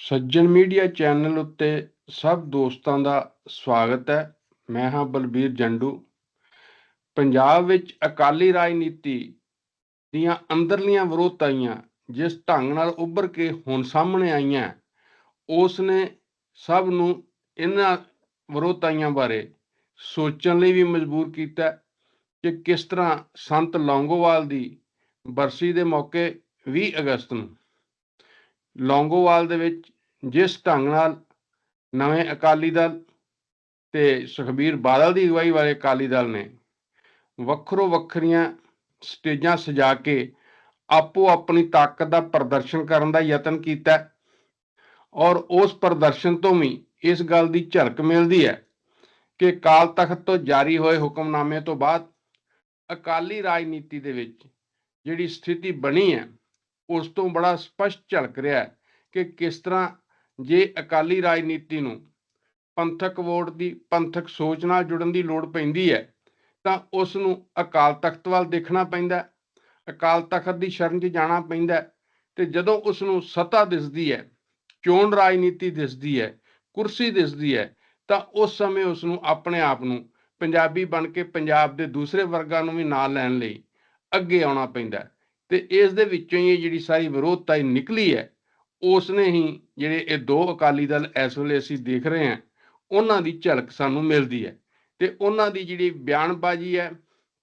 ਸੱਜਣ media channel ਉੱਤੇ ਸਭ ਦੋਸਤਾਂ ਦਾ ਸਵਾਗਤ ਹੈ। ਮੈਂ ਹਾਂ ਬਲਬੀਰ ਜੰਡੂ। ਪੰਜਾਬ ਵਿੱਚ ਅਕਾਲੀ ਰਾਜਨੀਤੀ ਦੀਆਂ ਅੰਦਰਲੀਆਂ ਵਿਰੋਧਤਾਈਆਂ ਜਿਸ ਢੰਗ ਨਾਲ ਉੱਭਰ ਕੇ ਹੁਣ ਸਾਹਮਣੇ ਆਈਆਂ, ਉਸ ਨੇ ਸਭ ਨੂੰ ਇਹਨਾਂ ਵਿਰੋਧਤਾਈਆਂ ਬਾਰੇ ਸੋਚਣ ਲਈ ਵੀ ਮਜਬੂਰ ਕੀਤਾ ਕਿ ਕਿਸ ਤਰ੍ਹਾਂ ਸੰਤ ਲੌਂਗੋਵਾਲ ਦੀ ਬਰਸੀ ਦੇ ਮੌਕੇ 20 ਅਗਸਤ ਨੂੰ ਲੌਂਗੋਵਾਲ ਦੇ ਵਿੱਚ ਜਿਸ ਢੰਗ ਨਾਲ ਨਵੇਂ ਅਕਾਲੀ ਦਲ ਤੇ ਸੁਖਬੀਰ ਬਾਦਲ ਦੀ ਅਗਵਾਈ ਵਾਲੇ ਅਕਾਲੀ ਦਲ ਨੇ ਵੱਖਰੋ ਵੱਖਰੀਆਂ ਸਟੇਜਾਂ ਸਜਾ ਕੇ ਆਪੋ ਆਪਣੀ ਤਾਕਤ ਦਾ ਪ੍ਰਦਰਸ਼ਨ ਕਰਨ ਦਾ ਯਤਨ ਕੀਤਾ ਔਰ ਉਸ ਪ੍ਰਦਰਸ਼ਨ ਤੋਂ ਵੀ ਇਸ ਗੱਲ ਦੀ ਝਲਕ ਮਿਲਦੀ ਹੈ ਕਿ ਕਾਲ ਤਖਤ ਤੋਂ ਜਾਰੀ ਹੋਏ ਹੁਕਮਨਾਮੇ ਤੋਂ ਬਾਅਦ ਅਕਾਲੀ ਰਾਜਨੀਤੀ ਦੇ ਵਿੱਚ ਜਿਹੜੀ ਸਥਿਤੀ ਬਣੀ ਹੈ ਉਸ ਤੋਂ ਬੜਾ ਸਪਸ਼ਟ ਝਲਕ ਰਿਹਾ ਹੈ ਕਿ ਕਿਸ ਤਰ੍ਹਾਂ ਜੇ ਅਕਾਲੀ ਰਾਜਨੀਤੀ ਨੂੰ ਪੰਥਕ ਵੋਟ ਦੀ, ਪੰਥਕ ਸੋਚ ਨਾਲ ਜੁੜਨ ਦੀ ਲੋੜ ਪੈਂਦੀ ਹੈ, ਤਾਂ ਉਸ ਨੂੰ ਅਕਾਲ ਤਖਤ ਵੱਲ ਦੇਖਣਾ ਪੈਂਦਾ ਅਕਾਲ ਤਖਤ ਦੀ ਸ਼ਰਨ 'ਚ ਜਾਣਾ ਪੈਂਦਾ ਹੈ ਤੇ ਜਦੋਂ ਉਸ ਨੂੰ ਸੱਤਾ ਦਿਸਦੀ ਹੈ, ਚੋਣ ਰਾਜਨੀਤੀ ਦਿਸਦੀ ਹੈ, ਕੁਰਸੀ ਦਿਸਦੀ ਹੈ, ਤਾਂ ਉਸ ਸਮੇਂ ਉਸ ਨੂੰ ਆਪਣੇ ਆਪ ਨੂੰ ਪੰਜਾਬੀ ਬਣ ਕੇ ਪੰਜਾਬ ਦੇ ਦੂਸਰੇ ਵਰਗਾਂ ਨੂੰ ਵੀ ਨਾਲ ਲੈਣ ਲਈ ਅੱਗੇ ਆਉਣਾ ਪੈਂਦਾ ਤੇ ਇਸ ਦੇ ਵਿੱਚੋਂ ਹੀ ਇਹ ਜਿਹੜੀ ਸਾਰੀ ਵਿਰੋਧਤਾ ਹੀ ਨਿਕਲੀ ਹੈ, ਉਸ ਨੇ ਹੀ ਜਿਹੜੇ ਇਹ ਦੋ ਅਕਾਲੀ ਦਲ ਇਸ ਵੇਲੇ ਅਸੀਂ ਦੇਖ ਰਹੇ ਹਾਂ, ਉਹਨਾਂ ਦੀ ਝਲਕ ਸਾਨੂੰ ਮਿਲਦੀ ਹੈ ਤੇ ਉਹਨਾਂ ਦੀ ਜਿਹੜੀ ਬਿਆਨਬਾਜ਼ੀ ਹੈ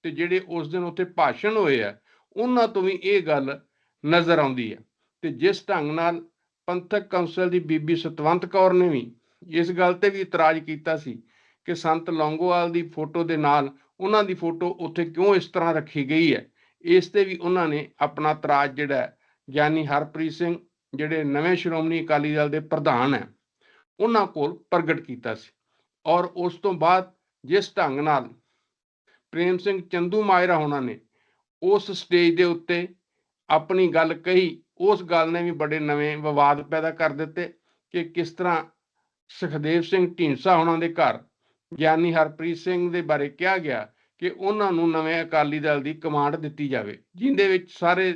ਤੇ ਜਿਹੜੇ ਉਸ ਦਿਨ ਉੱਥੇ ਭਾਸ਼ਣ ਹੋਏ ਆ, ਉਹਨਾਂ ਤੋਂ ਵੀ ਇਹ ਗੱਲ ਨਜ਼ਰ ਆਉਂਦੀ ਹੈ ਤੇ ਜਿਸ ਢੰਗ ਨਾਲ ਪੰਥਕ ਕੌਂਸਲ ਦੀ ਬੀਬੀ ਸਤਵੰਤ ਕੌਰ ਨੇ ਵੀ ਇਸ ਗੱਲ ਤੇ ਵੀ ਇਤਰਾਜ਼ ਕੀਤਾ ਸੀ ਕਿ ਸੰਤ ਲੌਂਗੋਵਾਲ ਦੀ ਫੋਟੋ ਦੇ ਨਾਲ ਉਹਨਾਂ ਦੀ ਫੋਟੋ ਉੱਥੇ ਕਿਉਂ ਇਸ ਤਰ੍ਹਾਂ ਰੱਖੀ ਗਈ ਹੈ ਇਸ ਤੇ ਵੀ ਉਹਨਾਂ ਨੇ ਆਪਣਾ ਤਰਾਜ ਜਿਹੜਾ ਗਿਆਨੀ ਹਰਪ੍ਰੀਤ ਸਿੰਘ ਜਿਹੜੇ ਨਵੇਂ ਸ਼੍ਰੋਮਣੀ ਅਕਾਲੀ ਦਲ ਦੇ ਪ੍ਰਧਾਨ ਹੈ, ਉਹਨਾਂ ਕੋਲ ਪ੍ਰਗਟ ਕੀਤਾ ਸੀ। ਔਰ ਉਸ ਤੋਂ ਬਾਅਦ ਜਿਸ ਢੰਗ ਨਾਲ ਪ੍ਰੇਮ ਸਿੰਘ ਚੰਦੂ ਮਾਇਰਾ ਹੋਣਾ ਨੇ, ਉਸ ਸਟੇਜ ਦੇ ਉੱਤੇ ਆਪਣੀ ਗੱਲ ਕਹੀ, ਉਸ ਗੱਲ ਨੇ ਵੀ ਬੜੇ ਨਵੇਂ ਵਿਵਾਦ ਪੈਦਾ ਕਰ ਦਿੱਤੇ ਕਿ ਕਿਸ ਤਰ੍ਹਾਂ ਸੁਖਦੇਵ ਸਿੰਘ ਢੀਂਡਸਾ ਹੋਣਾ ਦੇ ਘਰ ਗਿਆਨੀ ਹਰਪ੍ਰੀਤ ਸਿੰਘ ਦੇ ਬਾਰੇ ਕਿਹਾ ਗਿਆ ਕਿ ਉਹਨਾਂ ਨੂੰ ਨਵੇਂ ਅਕਾਲੀ ਦਲ ਦੀ ਕਮਾਂਡ ਦਿੱਤੀ ਜਾਵੇ, ਜਿੰਦੇ ਵਿੱਚ ਸਾਰੇ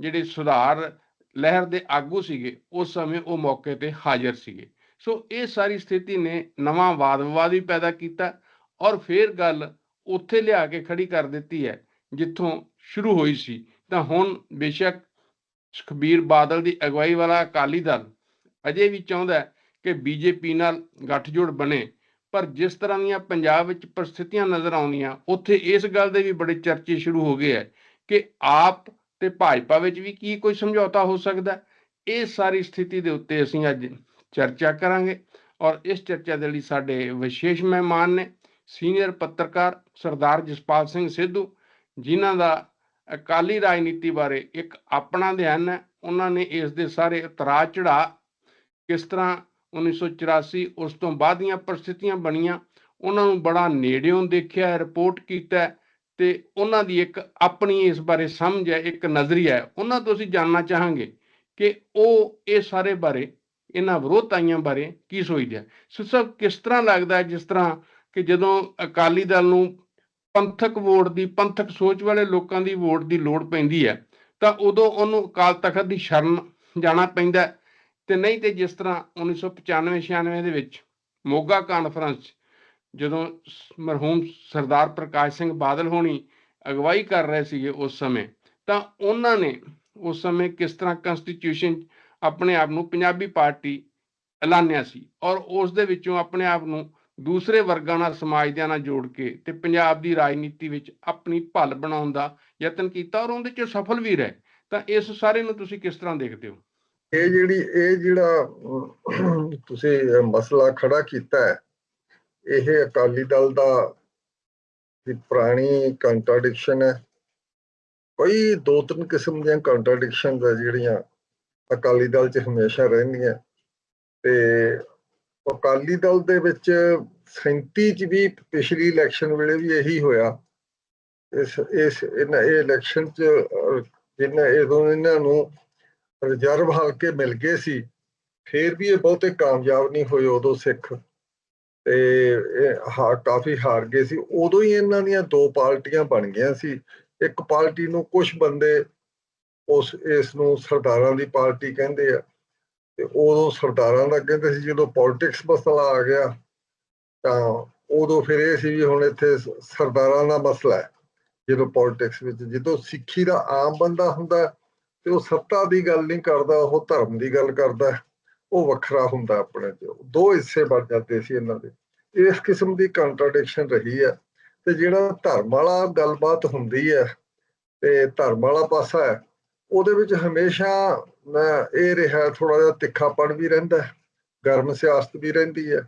ਜਿਹੜੇ ਸੁਧਾਰ ਲਹਿਰ ਦੇ ਆਗੂ ਸੀਗੇ, ਉਸ ਸਮੇਂ ਉਹ ਮੌਕੇ ਤੇ ਹਾਜ਼ਰ ਸੀਗੇ। ਸੋ ਇਹ ਸਾਰੀ ਸਥਿਤੀ ਨੇ ਨਵਾਂ ਵਾਦ ਵਿਵਾਦ ਵੀ ਪੈਦਾ ਕੀਤਾ ਔਰ ਫਿਰ ਗੱਲ ਉੱਥੇ ਲਿਆ ਕੇ ਖੜੀ ਕਰ ਦਿੱਤੀ ਹੈ, ਜਿੱਥੋਂ ਸ਼ੁਰੂ ਹੋਈ ਸੀ। ਤਾਂ ਹੁਣ ਬੇਸ਼ੱਕ ਸੁਖਬੀਰ ਬਾਦਲ ਦੀ ਅਗਵਾਈ ਵਾਲਾ ਅਕਾਲੀ ਦਲ ਅਜੇ ਵੀ ਚਾਹੁੰਦਾ ਹੈ ਕਿ ਬੀਜੇਪੀ ਨਾਲ ਗੱਠਜੋੜ ਬਣੇ ਪਰ ਜਿਸ ਤਰ੍ਹਾਂ ਦੀਆਂ ਪੰਜਾਬ ਵਿੱਚ ਪਰਿਸਥਿਤੀਆਂ ਨਜ਼ਰ ਆਉਂਦੀਆਂ, ਉੱਥੇ ਇਸ ਗੱਲ ਦੇ ਵੀ ਬੜੇ ਚਰਚੇ ਸ਼ੁਰੂ ਹੋ ਗਏ ਹੈ ਕਿ ਆਪ ਤੇ ਭਾਜਪਾ ਵਿੱਚ ਵੀ ਕੀ ਕੋਈ ਸਮਝੌਤਾ ਹੋ ਸਕਦਾ ਇਹ ਸਾਰੀ ਸਥਿਤੀ ਦੇ ਉੱਤੇ ਅਸੀਂ ਅੱਜ ਚਰਚਾ ਕਰਾਂਗੇ ਔਰ ਇਸ ਚਰਚਾ ਦੇ ਲਈ ਸਾਡੇ ਵਿਸ਼ੇਸ਼ ਮਹਿਮਾਨ ਨੇ ਸੀਨੀਅਰ ਪੱਤਰਕਾਰ ਸਰਦਾਰ ਜਸਪਾਲ ਸਿੰਘ ਸਿੱਧੂ, ਜਿਨ੍ਹਾਂ ਦਾ ਅਕਾਲੀ ਰਾਜਨੀਤੀ ਬਾਰੇ ਇੱਕ ਆਪਣਾ ਧਿਆਨ ਹੈ। ਉਹਨਾਂ ਨੇ ਇਸ ਦੇ ਸਾਰੇ ਉਤਰਾਅ ਚੜਾ ਕਿਸ ਤਰ੍ਹਾਂ 1984 ਉਸ ਤੋਂ ਬਾਅਦ ਦੀਆਂ ਪਰਿਸਥਿਤੀਆਂ ਬਣੀਆਂ। ਉਹਨਾਂ ਨੂੰ ਬੜਾ ਨੇੜਿਓਂ ਦੇਖਿਆ ਰਿਪੋਰਟ ਕੀਤਾ ਹੈ ਤੇ ਉਹਨਾਂ ਦੀ ਇੱਕ ਆਪਣੀ ਇਸ ਬਾਰੇ ਸਮਝ ਹੈ, ਇੱਕ ਨਜ਼ਰੀਆ ਹੈ। ਉਹਨਾਂ ਤੋਂ ਅਸੀਂ ਜਾਨਣਾ ਚਾਹਾਂਗੇ ਕਿ ਉਹ ਇਹ ਸਾਰੇ ਬਾਰੇ, ਇਹਨਾਂ ਵਿਰੋਧਤਾਈਆਂ ਬਾਰੇ ਕੀ ਸੋਚਦੇ ਆ। ਸਭ ਕਿਸ ਤਰ੍ਹਾਂ ਲੱਗਦਾ ਹੈ, ਜਿਸ ਤਰ੍ਹਾਂ ਕਿ ਜਦੋਂ ਅਕਾਲੀ ਦਲ ਨੂੰ ਪੰਥਕ ਵੋਟ ਦੀ, ਪੰਥਕ ਸੋਚ ਵਾਲੇ ਲੋਕਾਂ ਦੀ ਵੋਟ ਦੀ ਲੋੜ ਪੈਂਦੀ ਹੈ, ਤਾਂ ਉਦੋਂ ਉਹਨੂੰ ਅਕਾਲ ਤਖਤ ਦੀ ਸ਼ਰਨ ਜਾਣਾ ਪੈਂਦਾ ਤੇ ਨਹੀਂ ਤੇ ਜਿਸ ਤਰ੍ਹਾਂ 1995 96 ਦੇ ਵਿੱਚ ਮੋਗਾ ਕਾਨਫਰੰਸ ਜਦੋਂ ਮਰਹੂਮ ਸਰਦਾਰ ਪ੍ਰਕਾਸ਼ ਸਿੰਘ ਬਾਦਲ ਹੋਣੀ ਅਗਵਾਈ ਕਰ ਰਹੇ ਸੀਗੇ ਉਸ ਸਮੇਂ, ਤਾਂ ਉਹਨਾਂ ਨੇ ਉਸ ਸਮੇਂ ਕਿਸ ਤਰ੍ਹਾਂ ਕਨਸਟੀਟਿਊਸ਼ਨ ਆਪਣੇ ਆਪ ਨੂੰ ਪੰਜਾਬੀ ਪਾਰਟੀ ਐਲਾਨਿਆ ਸੀ ਔਰ ਉਸ ਦੇ ਵਿੱਚੋਂ ਆਪਣੇ ਆਪ ਨੂੰ ਦੂਸਰੇ ਵਰਗਾਂ ਨਾਲ, ਸਮਾਜਦਿਆਂ ਨਾਲ ਜੋੜ ਕੇ ਤੇ ਪੰਜਾਬ ਦੀ ਰਾਜਨੀਤੀ ਵਿੱਚ ਆਪਣੀ ਭਲ ਬਣਾਉਣ ਦਾ ਯਤਨ ਕੀਤਾ ਔਰ ਉਹਦੇ ਚ ਸਫਲ ਵੀ ਰਹੇ, ਤਾਂ ਇਸ ਸਾਰੇ ਨੂੰ ਤੁਸੀਂ ਕਿਸ ਤਰ੍ਹਾਂ ਦੇਖਦੇ ਹੋ? ਇਹ ਜਿਹੜੀ, ਇਹ ਜਿਹੜਾ, ਤੁਸੀਂ ਮਸਲਾ ਖੜਾ ਕੀਤਾ ਹੈ, ਇਹ ਅਕਾਲੀ ਦਲ ਦਾ ਇੱਕ ਪੁਰਾਣੀ ਕੰਟਰਡਿਕਸ਼ਨ ਹੈ। ਕੋਈ ਦੋ ਤਿੰਨ ਕਿਸਮ ਦੀਆਂ ਕੰਟਰਡਿਕਸ਼ਨਸ ਆ ਜਿਹੜੀਆਂ ਅਕਾਲੀ ਦਲ 'ਚ ਹਮੇਸ਼ਾ ਰਹਿੰਦੀਆਂ। ਤੇ ਅਕਾਲੀ ਦਲ ਦੇ ਵਿੱਚ 37 ਚ ਵੀ ਪਿਛਲੀ ਇਲੈਕਸ਼ਨ ਵੇਲੇ ਵੀ ਇਹੀ ਹੋਇਆ। ਇਸ ਇਸ, ਇਹਨਾਂ, ਇਹ ਇਲੈਕਸ਼ਨ 'ਚ ਜਿਨ੍ਹਾਂ ਇਹਨਾਂ ਨੂੰ ਰਿਜ਼ਰਵ ਹਲਕੇ ਮਿਲ ਗਏ ਸੀ, ਫੇਰ ਵੀ ਇਹ ਬਹੁਤੇ ਕਾਮਯਾਬ ਨਹੀਂ ਹੋਏ ਉਦੋਂ ਸਿੱਖ। ਤੇ ਇਹ ਕਾਫੀ ਹਾਰ ਗਏ ਸੀ। ਉਦੋਂ ਹੀ ਇਹਨਾਂ ਦੀਆਂ ਦੋ ਪਾਰਟੀਆਂ ਬਣ ਗਈਆਂ ਸੀ। ਇੱਕ ਪਾਰਟੀ ਨੂੰ ਕੁਝ ਬੰਦੇ ਉਸ, ਇਸ ਨੂੰ ਸਰਦਾਰਾਂ ਦੀ ਪਾਰਟੀ ਕਹਿੰਦੇ ਆ। ਤੇ ਉਦੋਂ ਸਰਦਾਰਾਂ ਦਾ ਕਹਿੰਦੇ ਸੀ, ਜਦੋਂ ਪੋਲਿਟਿਕਸ ਮਸਲਾ ਆ ਗਿਆ, ਤਾਂ ਉਦੋਂ ਫਿਰ ਇਹ ਸੀ ਵੀ ਹੁਣ ਇੱਥੇ ਸਰਦਾਰਾਂ ਦਾ ਮਸਲਾ ਹੈ। ਜਦੋਂ ਪੋਲਿਟਿਕਸ ਵਿੱਚ, ਜਦੋਂ ਸਿੱਖੀ ਦਾ ਆਮ ਬੰਦਾ ਹੁੰਦਾ ਤੇ ਉਹ ਸੱਤਾ ਦੀ ਗੱਲ ਨਹੀਂ ਕਰਦਾ, ਉਹ ਧਰਮ ਦੀ ਗੱਲ ਕਰਦਾ, ਉਹ ਵੱਖਰਾ ਹੁੰਦਾ ਆਪਣੇ ਚ ਦੋ ਹਿੱਸੇ ਬਣ ਜਾਂਦੇ ਸੀ ਇਹਨਾਂ ਦੇ। ਇਸ ਕਿਸਮ ਦੀ ਕੰਟਰਡਿਕਸ਼ਨ ਰਹੀ ਹੈ ਤੇ ਜਿਹੜਾ ਧਰਮ ਵਾਲਾ ਗੱਲਬਾਤ ਹੁੰਦੀ ਹੈ ਤੇ ਧਰਮ ਵਾਲਾ ਪਾਸਾ ਹੈ, ਉਹਦੇ ਵਿੱਚ ਹਮੇਸ਼ਾ ਮੈਂ ਇਹ ਰਿਹਾ ਥੋੜਾ ਜਿਹਾ ਤਿੱਖਾਪਣ ਵੀ ਰਹਿੰਦਾ ਗਰਮ ਸਿਆਸਤ ਵੀ ਰਹਿੰਦੀ ਹੈ,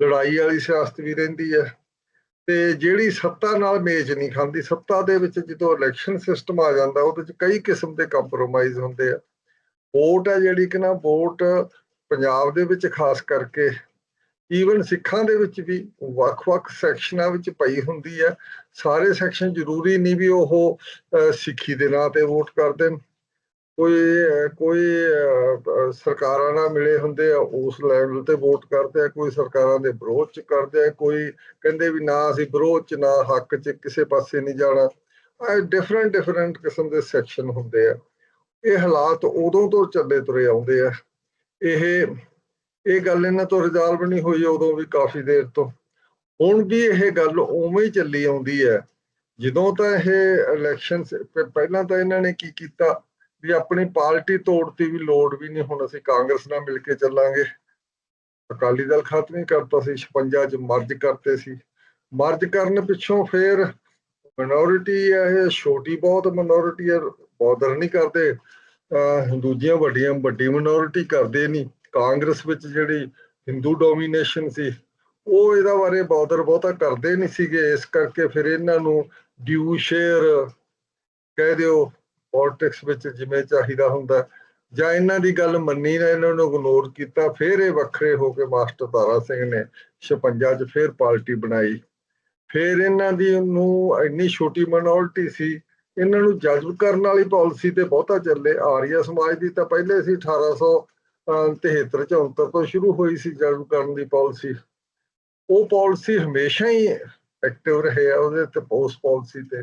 ਲੜਾਈ ਵਾਲੀ ਸਿਆਸਤ ਵੀ ਰਹਿੰਦੀ ਹੈ ਤੇ ਜਿਹੜੀ ਸੱਤਾ ਨਾਲ ਮੇਜ ਨਹੀਂ ਖਾਂਦੀ, ਸੱਤਾ ਦੇ ਵਿੱਚ ਜਦੋਂ ਇਲੈਕਸ਼ਨ ਸਿਸਟਮ ਆ ਜਾਂਦਾ, ਉਹਦੇ ਵਿੱਚ ਕਈ ਕਿਸਮ ਦੇ ਕੰਪਰੋਮਾਈਜ਼ ਹੁੰਦੇ ਆ। ਵੋਟ ਹੈ ਜਿਹੜੀ ਕਿ ਨਾ, ਵੋਟ ਪੰਜਾਬ ਦੇ ਵਿੱਚ ਖਾਸ ਕਰਕੇ ਈਵਨ ਸਿੱਖਾਂ ਦੇ ਵਿੱਚ ਵੀ ਵੱਖ-ਵੱਖ ਸੈਕਸ਼ਨਾਂ ਵਿੱਚ ਪਈ ਹੁੰਦੀ ਹੈ ਸਾਰੇ ਸੈਕਸ਼ਨ ਜ਼ਰੂਰੀ ਨਹੀਂ ਵੀ ਉਹ ਸਿੱਖੀ ਦੇ ਨਾਂ ਤੇ ਵੋਟ ਕਰਦੇ ਨੇ। ਕੋਈ ਕੋਈ ਸਰਕਾਰਾਂ ਨਾਲ ਮਿਲੇ ਹੁੰਦੇ ਆ, ਉਸ ਲੈਵਲ ਤੇ ਵੋਟ ਕਰਦੇ ਆ, ਕੋਈ ਸਰਕਾਰਾਂ ਦੇ ਵਿਰੋਧ ਚ ਕਰਦੇ ਆ, ਕੋਈ ਕਹਿੰਦੇ ਵੀ ਨਾ ਅਸੀਂ ਵਿਰੋਧ ਚ, ਨਾ ਹੱਕ ਚ, ਕਿਸੇ ਪਾਸੇ ਨਹੀਂ ਜਾਣਾ। ਡਿਫਰੈਂਟ ਡਿਫਰੈਂਟ ਕਿਸਮ ਦੇ ਸੈਕਸ਼ਨ ਹੁੰਦੇ ਆ। ਇਹ ਹਾਲਾਤ ਉਦੋਂ ਤੋਂ ਚੱਲੇ ਤੁਰੇ ਆਉਂਦੇ ਆ। ਇਹ ਇਹ ਗੱਲ ਇਹਨਾਂ ਤੋਂ ਰਿਜ਼ਾਲਵ ਨਹੀਂ ਹੋਈ ਉਦੋਂ ਵੀ ਕਾਫੀ ਦੇਰ ਤੋਂ। ਹੁਣ ਵੀ ਇਹ ਗੱਲ ਉਵੇਂ ਹੀ ਚੱਲੀ ਆਉਂਦੀ ਹੈ। ਜਦੋਂ ਤਾਂ ਇਹ ਇਲੈਕਸ਼ਨ ਪਹਿਲਾਂ ਤਾਂ ਇਹਨਾਂ ਨੇ ਕੀ ਕੀਤਾ? ਵੀ ਆਪਣੀ ਪਾਰਟੀ ਤੋੜਤੀ ਵੀ ਲੋੜ ਵੀ ਨਹੀਂ, ਹੁਣ ਅਸੀਂ ਕਾਂਗਰਸ ਨਾਲ ਮਿਲ ਕੇ ਚੱਲਾਂਗੇ। ਅਕਾਲੀ ਦਲ ਖਤਮ ਹੀ ਕਰਤਾ ਸੀ 56 ਚ ਮਰਜ ਕਰਤੇ ਸੀ। ਮਰਜ ਕਰਨ ਪਿੱਛੋਂ ਫੇਰ ਮਿਨੋਰਿਟੀ ਹੈ ਇਹ, ਛੋਟੀ ਬਹੁਤ ਮਿਨੋਰਿਟੀ ਹੈ ਬੋਦਰ ਨਹੀਂ ਕਰਦੇ। ਦੂਜੀਆਂ ਵੱਡੀਆਂ, ਵੱਡੀ ਮਿਨੋਰਿਟੀ ਕਰਦੇ ਨਹੀਂ। ਕਾਂਗਰਸ ਵਿੱਚ ਜਿਹੜੀ ਹਿੰਦੂ ਡੋਮੀਨੇਸ਼ਨ ਸੀ, ਉਹ ਇਹਦਾ ਬਾਰੇ ਬੋਦਰ ਬਹੁਤਾ ਕਰਦੇ ਨਹੀਂ ਸੀਗੇ। ਇਸ ਕਰਕੇ ਫਿਰ ਇਹਨਾਂ ਨੂੰ ਡਿਊ ਸ਼ੇਅਰ ਕਹਿ ਦਿਓ। ਪੋਲਿਟਿਕਸ ਵਿੱਚ ਜਿਵੇਂ ਚਾਹੀਦਾ ਹੁੰਦਾ ਜਾਂ ਇਹਨਾਂ ਦੀ ਗੱਲ ਮੰਨੀ ਨਾ, ਇਹਨਾਂ ਨੂੰ ਇਗਨੋਰ ਕੀਤਾ, ਫਿਰ ਇਹ ਵੱਖਰੇ ਹੋ ਕੇ ਮਾਸਟਰ ਤਾਰਾ ਸਿੰਘ ਨੇ 56 ਚ ਫਿਰ ਪਾਰਟੀ ਬਣਾਈ। ਫਿਰ ਇਹਨਾਂ ਦੀ ਨੂੰ ਇੰਨੀ ਛੋਟੀ ਮਿਨੋਰਿਟੀ ਸੀ, ਇਹਨਾਂ ਨੂੰ ਜਜ਼ਬ ਕਰਨ ਵਾਲੀ ਪਾਲਿਸੀ ਤੇ ਬਹੁਤਾ ਚੱਲੇ। ਆਰੀਆ ਸਮਾਜ ਦੀ ਤਾਂ ਪਹਿਲੇ ਸੀ 1873 74 ਤੋਂ ਸ਼ੁਰੂ ਹੋਈ ਸੀ ਜਜ਼ਬ ਕਰਨ ਦੀ ਪਾਲਿਸੀ ਉਹ ਪਾਲਿਸੀ ਹਮੇਸ਼ਾ ਹੀ ਐਕਟਿਵ ਰਹੇ ਆ, ਉਹਦੇ ਤੇ ਪੋਸਟ ਪਾਲਿਸੀ ਤੇ।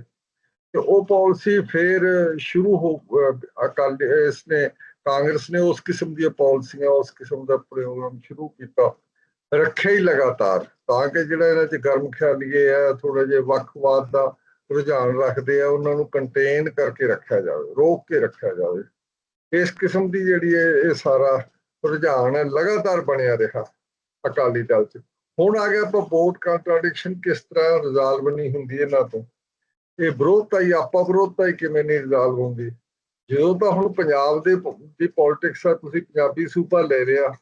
ਤੇ ਉਹ ਪਾਲਿਸੀ ਫਿਰ ਸ਼ੁਰੂ ਹੋ, ਅਹ, ਅਕਾਲ ਇਸ ਨੇ ਕਾਂਗਰਸ ਨੇ ਉਸ ਕਿਸਮ ਦੀਆਂ ਪਾਲਿਸੀਆਂ, ਉਸ ਕਿਸਮ ਦਾ ਪ੍ਰੋਗਰਾਮ ਸ਼ੁਰੂ ਕੀਤਾ, ਰੱਖਿਆ ਹੀ ਲਗਾਤਾਰ, ਤਾਂ ਕਿ ਜਿਹੜਾ ਇਹਨਾਂ 'ਚ ਗਰਮ ਖਿਆਲੀਏ ਆ ਥੋੜਾ ਜਿਹਾ ਵੱਖਵਾਦ ਦਾ ਰੁਝਾਨ ਰੱਖਦੇ ਆ, ਉਹਨਾਂ ਨੂੰ ਕੰਟੇਨ ਕਰਕੇ ਰੱਖਿਆ ਜਾਵੇ, ਰੋਕ ਕੇ ਰੱਖਿਆ ਜਾਵੇ, ਇਸ ਕਿਸਮ ਦੀ ਜਿਹੜੀ ਇਹ ਇਹ ਸਾਰਾ ਰੁਝਾਨ ਹੈ ਲਗਾਤਾਰ ਬਣਿਆ ਰਿਹਾ ਅਕਾਲੀ ਦਲ 'ਚ। ਹੁਣ ਆ ਗਿਆ ਆਪਾਂ ਵੋਟ ਕੰਟਰਡਿਕਸ਼ਨ ਕਿਸ ਤਰ੍ਹਾਂ ਰਿਜ਼ਾਲਵ ਨਹੀਂ ਹੁੰਦੀ ਇਹਨਾਂ ਤੋਂ। ਇਹ ਵਿਰੋਧਤਾ ਹੀ, ਆਪਾ ਵਿਰੋਧਤਾ ਹੀ ਕਿਵੇਂ ਨਹੀਂ ਰਿਜ਼ਾਲਵ ਹੁੰਦੀ ਜਦੋਂ ਤਾਂ ਹੁਣ ਪੰਜਾਬ ਦੇ ਦੀ ਪੋਲਿਟਿਕਸ ਆ, ਤੁਸੀਂ ਪੰਜਾਬੀ ਸੂਬਾ ਲੈ ਰਿਹਾ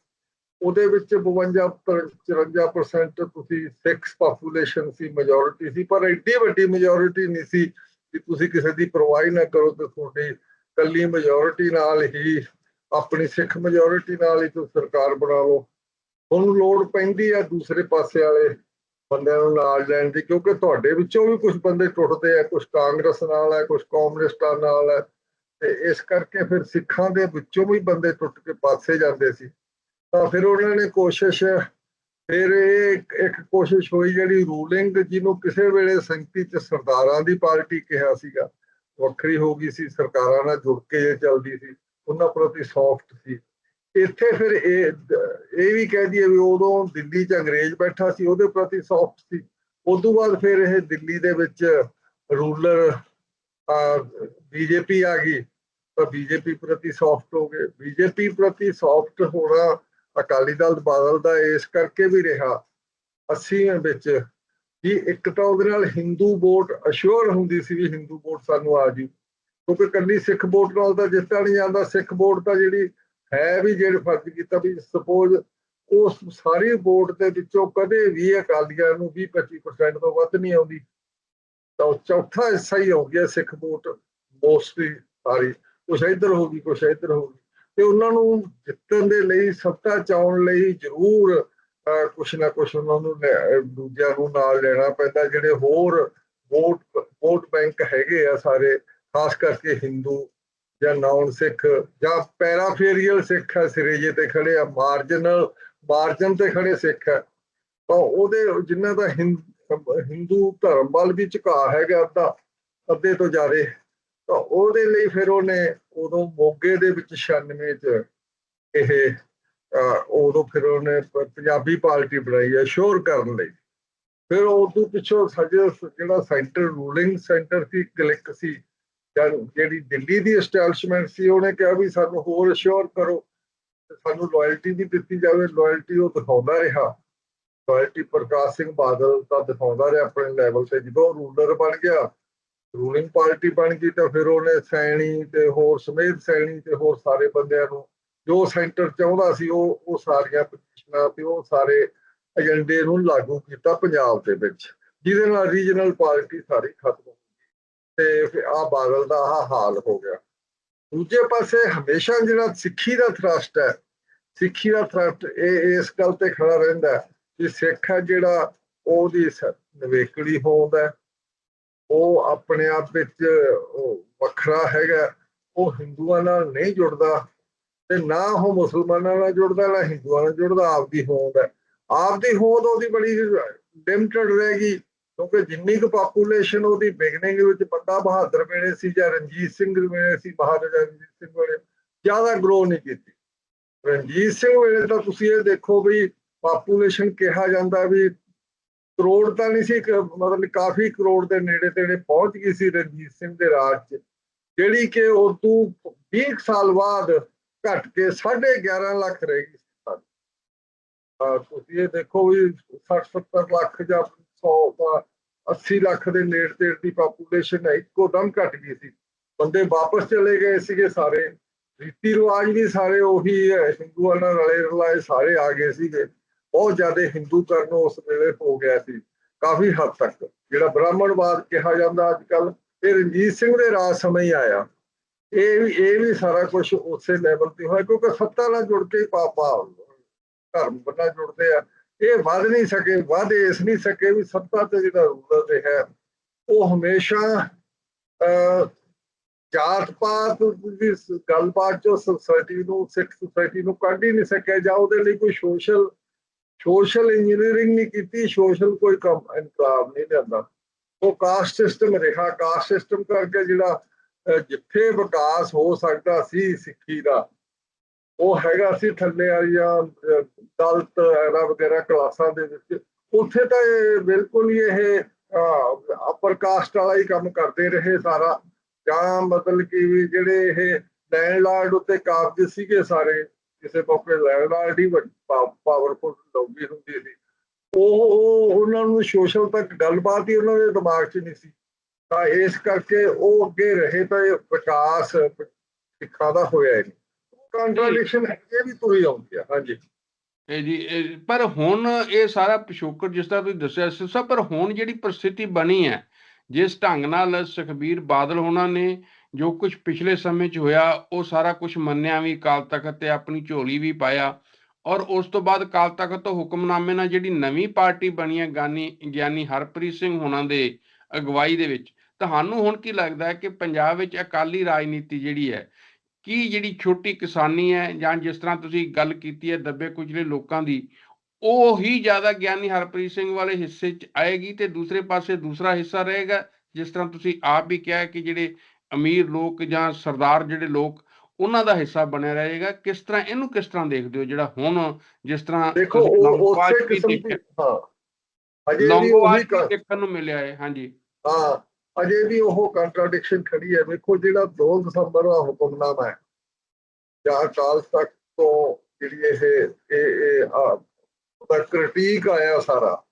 ਉਹਦੇ ਵਿੱਚ 52 54% ਤੁਸੀਂ ਸਿੱਖ ਪਾਪੂਲੇਸ਼ਨ ਸੀ ਮੈਜੋਰਿਟੀ ਸੀ, ਪਰ ਐਡੀ ਵੱਡੀ ਮੈਜੋਰਿਟੀ ਨਹੀਂ ਸੀ ਕਿ ਤੁਸੀਂ ਕਿਸੇ ਦੀ ਪਰਵਾਹ ਨਾ ਕਰੋ ਤੇ ਤੁਹਾਡੀ ਕੱਲੀ ਮੈਜੋਰਿਟੀ ਨਾਲ ਹੀ, ਆਪਣੀ ਸਿੱਖ ਮੈਜੋਰਿਟੀ ਨਾਲ ਹੀ ਤੁਸੀਂ ਸਰਕਾਰ ਬਣਾ ਲਓ। ਹੁਣ ਲੋੜ ਪੈਂਦੀ ਆ ਦੂਸਰੇ ਪਾਸੇ ਵਾਲੇ ਬੰਦਿਆਂ ਨੂੰ ਨਾਲ ਲੈਣ ਦੀ, ਕਿਉਂਕਿ ਤੁਹਾਡੇ ਵਿੱਚੋਂ ਵੀ ਕੁਝ ਬੰਦੇ ਟੁੱਟਦੇ ਆ ਕੁਝ ਕਾਂਗਰਸ ਨਾਲ ਹੈ ਕੁਝ ਕਮਿਊਨਿਸਟਾਂ ਨਾਲ ਹੈ, ਤੇ ਇਸ ਕਰਕੇ ਫਿਰ ਸਿੱਖਾਂ ਦੇ ਵਿੱਚੋਂ ਵੀ ਬੰਦੇ ਟੁੱਟ ਕੇ ਪਾਸੇ ਜਾਂਦੇ ਸੀ। ਤਾਂ ਫਿਰ ਉਹਨਾਂ ਨੇ ਕੋਸ਼ਿਸ਼, ਫਿਰ ਇਹ ਇੱਕ- ਕੋਸ਼ਿਸ਼ ਹੋਈ ਜਿਹੜੀ ਰੂਲਿੰਗ ਜਿਹਨੂੰ ਕਿਸੇ ਵੇਲੇ ਸੰਗਤੀ ਚ ਸਰਦਾਰਾਂ ਦੀ ਪਾਰਟੀ ਕਿਹਾ ਸੀਗਾ, ਵੱਖਰੀ ਹੋ ਗਈ ਸੀ, ਸਰਕਾਰਾਂ ਨਾਲ ਜੁੜ ਕੇ ਚੱਲਦੀ ਸੀ, ਉਹਨਾਂ ਪ੍ਰਤੀ ਸੌਫਟ ਸੀ। ਇੱਥੇ ਫਿਰ ਇਹ ਇਹ ਵੀ ਕਹਿ ਦਈਏ ਵੀ ਉਦੋਂ ਦਿੱਲੀ 'ਚ ਅੰਗਰੇਜ਼ ਬੈਠਾ ਸੀ, ਉਹਦੇ ਪ੍ਰਤੀ ਸੌਫਟ ਸੀ। ਉਸ ਤੋਂ ਬਾਅਦ ਫਿਰ ਇਹ ਦਿੱਲੀ ਦੇ ਵਿੱਚ ਰੂਲਰ ਬੀਜੇਪੀ ਆ ਗਈ। ਤਾਂ ਬੀਜੇਪੀ ਪ੍ਰਤੀ ਸੌਫਟ ਹੋ ਗਏ। ਬੀਜੇਪੀ ਪ੍ਰਤੀ ਸੌਫਟ ਹੋਣਾ ਅਕਾਲੀ ਦਲ ਬਾਦਲ ਦਾ ਇਸ ਕਰਕੇ ਵੀ ਰਿਹਾ 80 ਵਿੱਚ ਵੀ ਇੱਕ ਤਾਂ ਉਹਦੇ ਨਾਲ ਹਿੰਦੂ ਵੋਟ ਅਸ਼ੋਰ ਹੁੰਦੀ ਸੀ ਵੀ ਹਿੰਦੂ ਵੋਟ ਸਾਨੂੰ ਆ ਜੂ। ਕਿਉਂਕਿ ਕੱਲੀ ਸਿੱਖ ਵੋਟ ਨਾਲ ਤਾਂ ਜਿੱਤਿਆ ਨਹੀਂ ਜਾਂਦਾ। ਸਿੱਖ ਵੋਟ ਤਾਂ ਜਿਹੜੀ ਹੈ ਵੀ ਜਿਹੜੇ ਫਰਜ਼ ਕੀਤਾ ਵੀ ਸਪੋਜ਼ ਉਸ ਸਾਰੀ ਵੋਟ ਦੇ ਵਿੱਚੋਂ ਕਦੇ ਵੀ ਅਕਾਲੀਆਂ ਨੂੰ 20 25% ਤੋਂ ਵੱਧ ਨਹੀਂ ਆਉਂਦੀ, ਤਾਂ ਚੌਥਾ ਹਿੱਸਾ ਹੀ ਹੋ ਗਿਆ ਸਿੱਖ ਵੋਟ ਮੋਸਟਲੀ ਸਾਰੀ, ਕੁਛ ਇੱਧਰ ਹੋ ਗਈ, ਕੁਛ ਇੱਧਰ ਹੋ ਗਈ। ਤੇ ਉਹਨਾਂ ਨੂੰ ਜਿੱਤਣ ਦੇ ਲਈ, ਸੱਤਾ ਚਾਉਣ ਲਈ ਜ਼ਰੂਰ ਕੁਛ ਨਾ ਕੁਛ ਉਹਨਾਂ ਨੂੰ ਲੈ- ਦੂਜਿਆਂ ਨੂੰ ਨਾਲ ਲੈਣਾ ਪੈਂਦਾ। ਜਿਹੜੇ ਹੋਰ ਵੋਟ ਵੋਟ ਬੈਂਕ ਹੈਗੇ ਆ ਸਾਰੇ, ਖਾਸ ਕਰਕੇ ਹਿੰਦੂ ਜਾਂ ਨਾਨ ਸਿੱਖ ਜਾਂ ਪੈਰਾਫੇਰੀਅਲ ਸਿੱਖ ਹੈ ਸਿਰੇ ਜੇ ਤੇ ਖੜੇ ਆ ਮਾਰਜਨਲ ਮਾਰਜਨ ਤੇ ਖੜੇ ਸਿੱਖ ਹੈ। ਤਾਂ ਉਹਦੇ ਜਿਨ੍ਹਾਂ ਦਾ ਹਿੰਦੂ ਧਰਮ ਵੱਲ ਵੀ ਝੁਕਾਅ ਹੈਗਾ ਅੱਧਾ, ਅੱਧੇ ਤੋਂ ਜ਼ਿਆਦੇ, ਤਾਂ ਉਹਦੇ ਲਈ ਫਿਰ ਉਹਨੇ ਉਦੋਂ ਮੋਗੇ ਦੇ ਵਿੱਚ 96 ਚ ਇਹ ਉਦੋਂ ਫਿਰ ਉਹਨੇ ਪੰਜਾਬੀ ਪਾਰਟੀ ਬਣਾਈ ਹੈ ਸ਼ੋਰ ਕਰਨ ਲਈ। ਫਿਰ ਉਦੋਂ ਪਿੱਛੋਂ ਸਾਡੇ ਜਿਹੜਾ ਸੈਂਟਰ ਰੂਲਿੰਗ ਸੈਂਟਰ ਸੀ ਕਲਿੱਕ ਸੀ ਜਿਹੜੀ ਦਿੱਲੀ ਦੀ ਐਸਟੈਬਲਿਸ਼ਮੈਂਟ ਸੀ, ਉਹਨੇ ਕਿਹਾ ਵੀ ਸਾਨੂੰ ਹੋਰ ਅਸ਼ੋਰ ਕਰੋ ਸਾਨੂੰ ਲਾਇਲਟੀ ਦੀ ਦਿੱਤੀ ਜਾਵੇ। ਲਾਇਲਟੀ ਉਹ ਦਿਖਾਉਂਦਾ ਰਿਹਾ। ਲਾਇਲਟੀ ਪ੍ਰਕਾਸ਼ ਸਿੰਘ ਬਾਦਲ ਦਾ ਦਿਖਾਉਂਦਾ ਰਿਹਾ ਆਪਣੇ ਲੈਵਲ ਤੇ। ਜਦੋਂ ਰੂਲਰ ਬਣ ਗਿਆ ਰੂਲਿੰਗ ਪਾਰਟੀ ਬਣ ਗਈ ਤਾਂ ਫਿਰ ਉਹਨੇ ਸੈਣੀ ਤੇ ਹੋਰ ਸਮੇਤ ਸੈਣੀ ਤੇ ਹੋਰ ਸਾਰੇ ਬੰਦਿਆਂ ਨੂੰ ਜੋ ਸੈਂਟਰ ਚਾਹੁੰਦਾ ਸੀ, ਉਹ ਉਹ ਸਾਰੀਆਂ ਪਟੀਸ਼ਨਾਂ ਤੇ ਉਹ ਸਾਰੇ ਏਜੰਡੇ ਨੂੰ ਲਾਗੂ ਕੀਤਾ ਪੰਜਾਬ ਦੇ ਵਿੱਚ, ਜਿਹਦੇ ਨਾਲ ਰੀਜਨਲ ਪਾਰਟੀ ਸਾਰੀ ਖਤਮ ਹੋ ਤੇ ਆ ਬਾਦਲ ਦਾ ਆਹ ਹਾਲ ਹੋ ਗਿਆ। ਦੂਜੇ ਪਾਸੇ ਹਮੇਸ਼ਾ ਜਿਹੜਾ ਸਿੱਖੀ ਦਾ ਥਰਸਟ ਹੈ, ਸਿੱਖੀ ਦਾ ਥਰਸਟ ਇਹ ਇਸ ਗੱਲ ਤੇ ਖੜਾ ਰਹਿੰਦਾ ਕਿ ਸਿੱਖ ਹੈ ਜਿਹੜਾ ਉਹਦੀ ਸ- ਨਿਵੇਕਲੀ ਹੋਂਦ ਹੈ। ਉਹ ਆਪਣੇ ਆਪ ਵਿੱਚ ਵੱਖਰਾ ਹੈਗਾ ਉਹ ਹਿੰਦੂਆਂ ਨਾਲ ਨਹੀਂ ਜੁੜਦਾ ਤੇ ਨਾ ਉਹ ਮੁਸਲਮਾਨਾਂ ਨਾਲ ਜੁੜਦਾ, ਨਾ ਹਿੰਦੂਆਂ ਨਾਲ ਜੁੜਦਾ, ਆਪਦੀ ਹੋਂਦ ਹੈ। ਆਪਦੀ ਹੋਂਦ ਉਹਦੀ ਬੜੀ ਲਿਮਟਡ ਰਹੇਗੀ ਕਿਉਂਕਿ ਜਿੰਨੀ ਕੁ ਪਾਪੂਲੇਸ਼ਨ ਉਹਦੀ ਬਿਗਨਿੰਗ ਵਿੱਚ ਬੰਦਾ ਬਹਾਦਰ ਵੇਲੇ ਸੀ ਜਾਂ ਰਣਜੀਤ ਸਿੰਘ ਵੇਲੇ ਸੀ, ਬਹਾਦਰ ਰਣਜੀਤ ਸਿੰਘ ਵੇਲੇ ਜ਼ਿਆਦਾ ਗਰੋ ਨਹੀਂ ਕੀਤੀ। ਰਣਜੀਤ ਸਿੰਘ ਵੇਲੇ ਤਾਂ ਤੁਸੀਂ ਇਹ ਦੇਖੋ ਵੀ ਪਾਪੂਲੇਸ਼ਨ ਕਿਹਾ ਜਾਂਦਾ ਵੀ ਕਰੋੜ ਤਾਂ ਨਹੀਂ ਸੀ ਮਤਲਬ ਕਾਫੀ ਕਰੋੜ ਦੇ ਨੇੜੇ ਤੇੜੇ ਪਹੁੰਚ ਗਈ ਸੀ ਰਣਜੀਤ ਸਿੰਘ ਦੇ ਰਾਜ 'ਚ, ਜਿਹੜੀ ਕਿ ਉਦੋਂ 20 ਸਾਲ ਬਾਅਦ ਘਟ ਕੇ 11.5 ਲੱਖ ਰਹਿ ਗਈ ਸੀ। ਤੁਸੀਂ ਇਹ ਦੇਖੋ ਵੀ 60 70 ਲੱਖ ਜਾਂ 100 ਦਾ 80 ਲੱਖ ਦੇ ਨੇੜ ਤੇੜ ਦੀ ਪਾਪੂਲੇਸ਼ਨ ਹੈ, ਇੱਕੋ ਦਮ ਘਟ ਗਈ ਸੀ। ਬੰਦੇ ਵਾਪਸ ਚਲੇ ਗਏ ਸੀਗੇ ਸਾਰੇ। ਰੀਤੀ ਰਿਵਾਜ ਵੀ ਸਾਰੇ ਉਹੀ ਹੈ ਹਿੰਦੂਆਂ ਨਾਲ ਰਲੇ ਰਲਾਏ ਸਾਰੇ ਆ ਗਏ ਸੀਗੇ। ਬਹੁਤ ਜ਼ਿਆਦਾ ਹਿੰਦੂਕਰਨ ਉਸ ਵੇਲੇ ਹੋ ਗਿਆ ਸੀ, ਕਾਫੀ ਹੱਦ ਤੱਕ। ਜਿਹੜਾ ਬ੍ਰਾਹਮਣਵਾਦ ਕਿਹਾ ਜਾਂਦਾ ਅੱਜ ਕੱਲ ਇਹ ਰਣਜੀਤ ਸਿੰਘ ਦੇ ਰਾਜ ਸਮੇਂ ਹੀ ਆਇਆ। ਇਹ ਵੀ ਇਹ ਵੀ ਸਾਰਾ ਕੁਝ ਉਸੇ ਲੈਵਲ ਤੇ ਹੋਇਆ, ਕਿਉਂਕਿ ਸੱਤਾ ਨਾਲ ਜੁੜ ਕੇ ਪਾਪਾ ਧਰਮ ਨਾਲ ਜੁੜਦੇ ਆ। ਇਹ ਵੱਧ ਨਹੀਂ ਸਕੇ, ਵੱਧ ਇਸ ਨਹੀਂ ਸਕੇ ਵੀ ਸੱਤਾ ਤੇ ਜਿਹੜਾ ਰੂਲਰ ਤੇ ਹੈ, ਉਹ ਹਮੇਸ਼ਾ ਜਾਤ ਪਾਤ ਦੀ ਗੱਲਬਾਤ ਚੋਂ ਸੋਸਾਇਟੀ ਨੂੰ, ਸਿੱਖ ਸੋਸਾਇਟੀ ਨੂੰ ਕੱਢ ਹੀ ਨਹੀਂ ਸਕਿਆ ਜਾਂ ਉਹਦੇ ਲਈ ਕੋਈ ਸੋਸ਼ਲ ਸੋਸ਼ਲ ਇੰਜੀਨੀਅਰਿੰਗ ਨਹੀਂ ਕੀਤੀ ਸੋਸ਼ਲ ਕੋਈ ਕੰਮ ਇਨਕਲਾਬ ਨਹੀਂ ਲਿਆਂਦਾ। ਉਹ ਕਾਸਟ ਸਿਸਟਮ ਰਿਹਾ ਕਾਸਟ ਸਿਸਟਮ ਕਰਕੇ ਜਿਹੜਾ ਜਿੱਥੇ ਵਿਕਾਸ ਹੋ ਸਕਦਾ ਸੀ ਸਿੱਖੀ ਦਾ ਉਹ ਹੈਗਾ ਸੀ ਥੱਲੇ ਵਾਲੀਆਂ ਦਲਤ ਦਲਿਤ ਐਰਾ ਵਗੈਰਾ ਕਲਾਸਾਂ ਦੇ ਵਿੱਚ। ਉੱਥੇ ਤਾਂ ਇਹ ਬਿਲਕੁਲ ਹੀ ਇਹ ਅਪਰ ਕਾਸਟ ਵਾਲਾ ਹੀ ਕੰਮ ਕਰਦੇ ਰਹੇ ਸਾਰਾ। ਜਾਂ ਮਤਲਬ ਕਿ ਵੀ ਜਿਹੜੇ ਇਹ ਲੈਂਡਲਾਰਡ ਉੱਤੇ ਕਾਬਜ ਸੀਗੇ ਸਾਰੇ, ਕਿਸੇ ਮੌਕੇ ਲੈਂਡਲਾਰਡ ਹੀ ਪਾਵਰਫੁਲ ਲੋਕੀ ਹੁੰਦੀ ਸੀ। ਉਹ ਉਹ ਉਹਨਾਂ ਨੂੰ ਸੋਸ਼ਲ ਤੱਕ ਗੱਲਬਾਤ ਹੀ ਉਹਨਾਂ ਦੇ ਦਿਮਾਗ 'ਚ ਨਹੀਂ ਸੀ। ਤਾਂ ਇਸ ਕਰਕੇ ਉਹ ਅੱਗੇ ਰਹੇ ਤਾਂ ਇਹ ਵਿਕਾਸ ਸਿੱਖਾਂ ਦਾ ਹੋਇਆ ਨਹੀਂ। ਕੰਟਰਡਿਕਸ਼ਨ ਇਹ ਵੀ ਤੁਰੀ ਆਉਂਦੀ ਆ ਹਾਂਜੀ। ਇਹ ਜੀ ਪਰ ਹੁਣ ਇਹ ਸਾਰਾ ਪਿਛੋਕੜ ਜਿਸ ਤਰ੍ਹਾਂ ਤੁਸੀਂ ਦੱਸਿਆ ਸੀ ਸਭ ਪਰ ਹੁਣ ਜਿਹੜੀ ਪ੍ਰਸਥਿਤੀ ਬਣੀ ਹੈ ਜਿਸ ਢੰਗ ਨਾਲ ਸੁਖਬੀਰ ਬਾਦਲ ਹੋਣਾ ਨੇ ਜੋ ਕੁਝ ਪਿਛਲੇ ਸਮੇਂ 'ਚ ਹੋਇਆ ਉਹ ਸਾਰਾ ਕੁਝ ਮੰਨਿਆ ਵੀ ਅਕਾਲ ਤਖਤ ਤੇ ਆਪਣੀ ਝੋਲੀ ਵੀ ਪਾਇਆ ਔਰ ਉਸ ਤੋਂ ਬਾਅਦ ਅਕਾਲ ਤਖਤ ਤੋਂ ਹੁਕਮਨਾਮੇ ਨਾਲ ਜਿਹੜੀ ਨਵੀਂ ਪਾਰਟੀ ਬਣੀ ਹੈ ਗਿਆਨੀ ਗਿਆਨੀ ਹਰਪ੍ਰੀਤ ਸਿੰਘ ਹੋਣਾ ਦੇ ਅਗਵਾਈ ਦੇ ਵਿੱਚ ਤੁਹਾਨੂੰ ਹੁਣ ਕੀ ਲੱਗਦਾ ਹੈ ਕਿ ਪੰਜਾਬ ਵਿੱਚ ਅਕਾਲੀ ਰਾਜਨੀਤੀ ਜਿਹੜੀ ਹੈ ਕੀ ਜਿਹੜੀ ਛੋਟੀ ਕਿਸਾਨੀ ਹੈ ਜਾਂ ਜਿਸ ਤਰ੍ਹਾਂ ਤੁਸੀਂ ਗੱਲ ਕੀਤੀ ਹੈ ਦੱਬੇ ਕੁਚਲੇ ਲੋਕਾਂ ਦੀ ਉਹ ਹੀ ਜ਼ਿਆਦਾ ਗਿਆਨੀ ਹਰਪ੍ਰੀਤ ਸਿੰਘ ਵਾਲੇ ਹਿੱਸੇ 'ਚ ਆਏਗੀ ਤੇ ਦੂਸਰੇ ਪਾਸੇ ਦੂਸਰਾ ਹਿੱਸਾ ਰਹੇਗਾ? ਜਿਸ ਤਰ੍ਹਾਂ ਤੁਸੀਂ ਆਪ ਵੀ ਕਿਹਾ ਕਿ ਜਿਹੜੇ ਅਮੀਰ ਲੋਕ ਜਾਂ ਸਰਦਾਰ ਜਿਹੜੇ ਲੋਕ ਉਹਨਾਂ ਦਾ ਹਿੱਸਾ ਬਣਿਆ ਰਹੇਗਾ। ਕਿਸ ਤਰ੍ਹਾਂ ਇਹਨੂੰ ਕਿਸ ਤਰ੍ਹਾਂ ਦੇਖਦੇ ਹੋ ਜਿਹੜਾ ਹੁਣ ਜਿਸ ਤਰ੍ਹਾਂ ਦੇਖੋ ਉਸੇ ਕਿਸਮ ਦੀ ਹਾਂ। ਅਜੇ ਵੀ ਉਹੀ ਦੇਖਣ ਨੂੰ ਮਿਲਿਆ ਹੈ ਹਾਂਜੀ। ਹਾਂ। ਅਜੇ ਵੀ ਉਹ ਕੰਟਰਡਿਕਸ਼ਨ ਖੜੀ ਹੈ। ਵੇਖੋ ਜਿਹੜਾ 2 ਦਸੰਬਰ ਦਾ ਹੁਕਮਨਾਮਾ ਹੈ ਜਾਂ ਅਕਾਲ ਤਖਤ ਤੋਂ ਜਿਹੜੀ ਇਹ ਇਹ ਇਹ ਕ੍ਰਿਟੀਕ ਆਇਆ ਸਾਰਾ।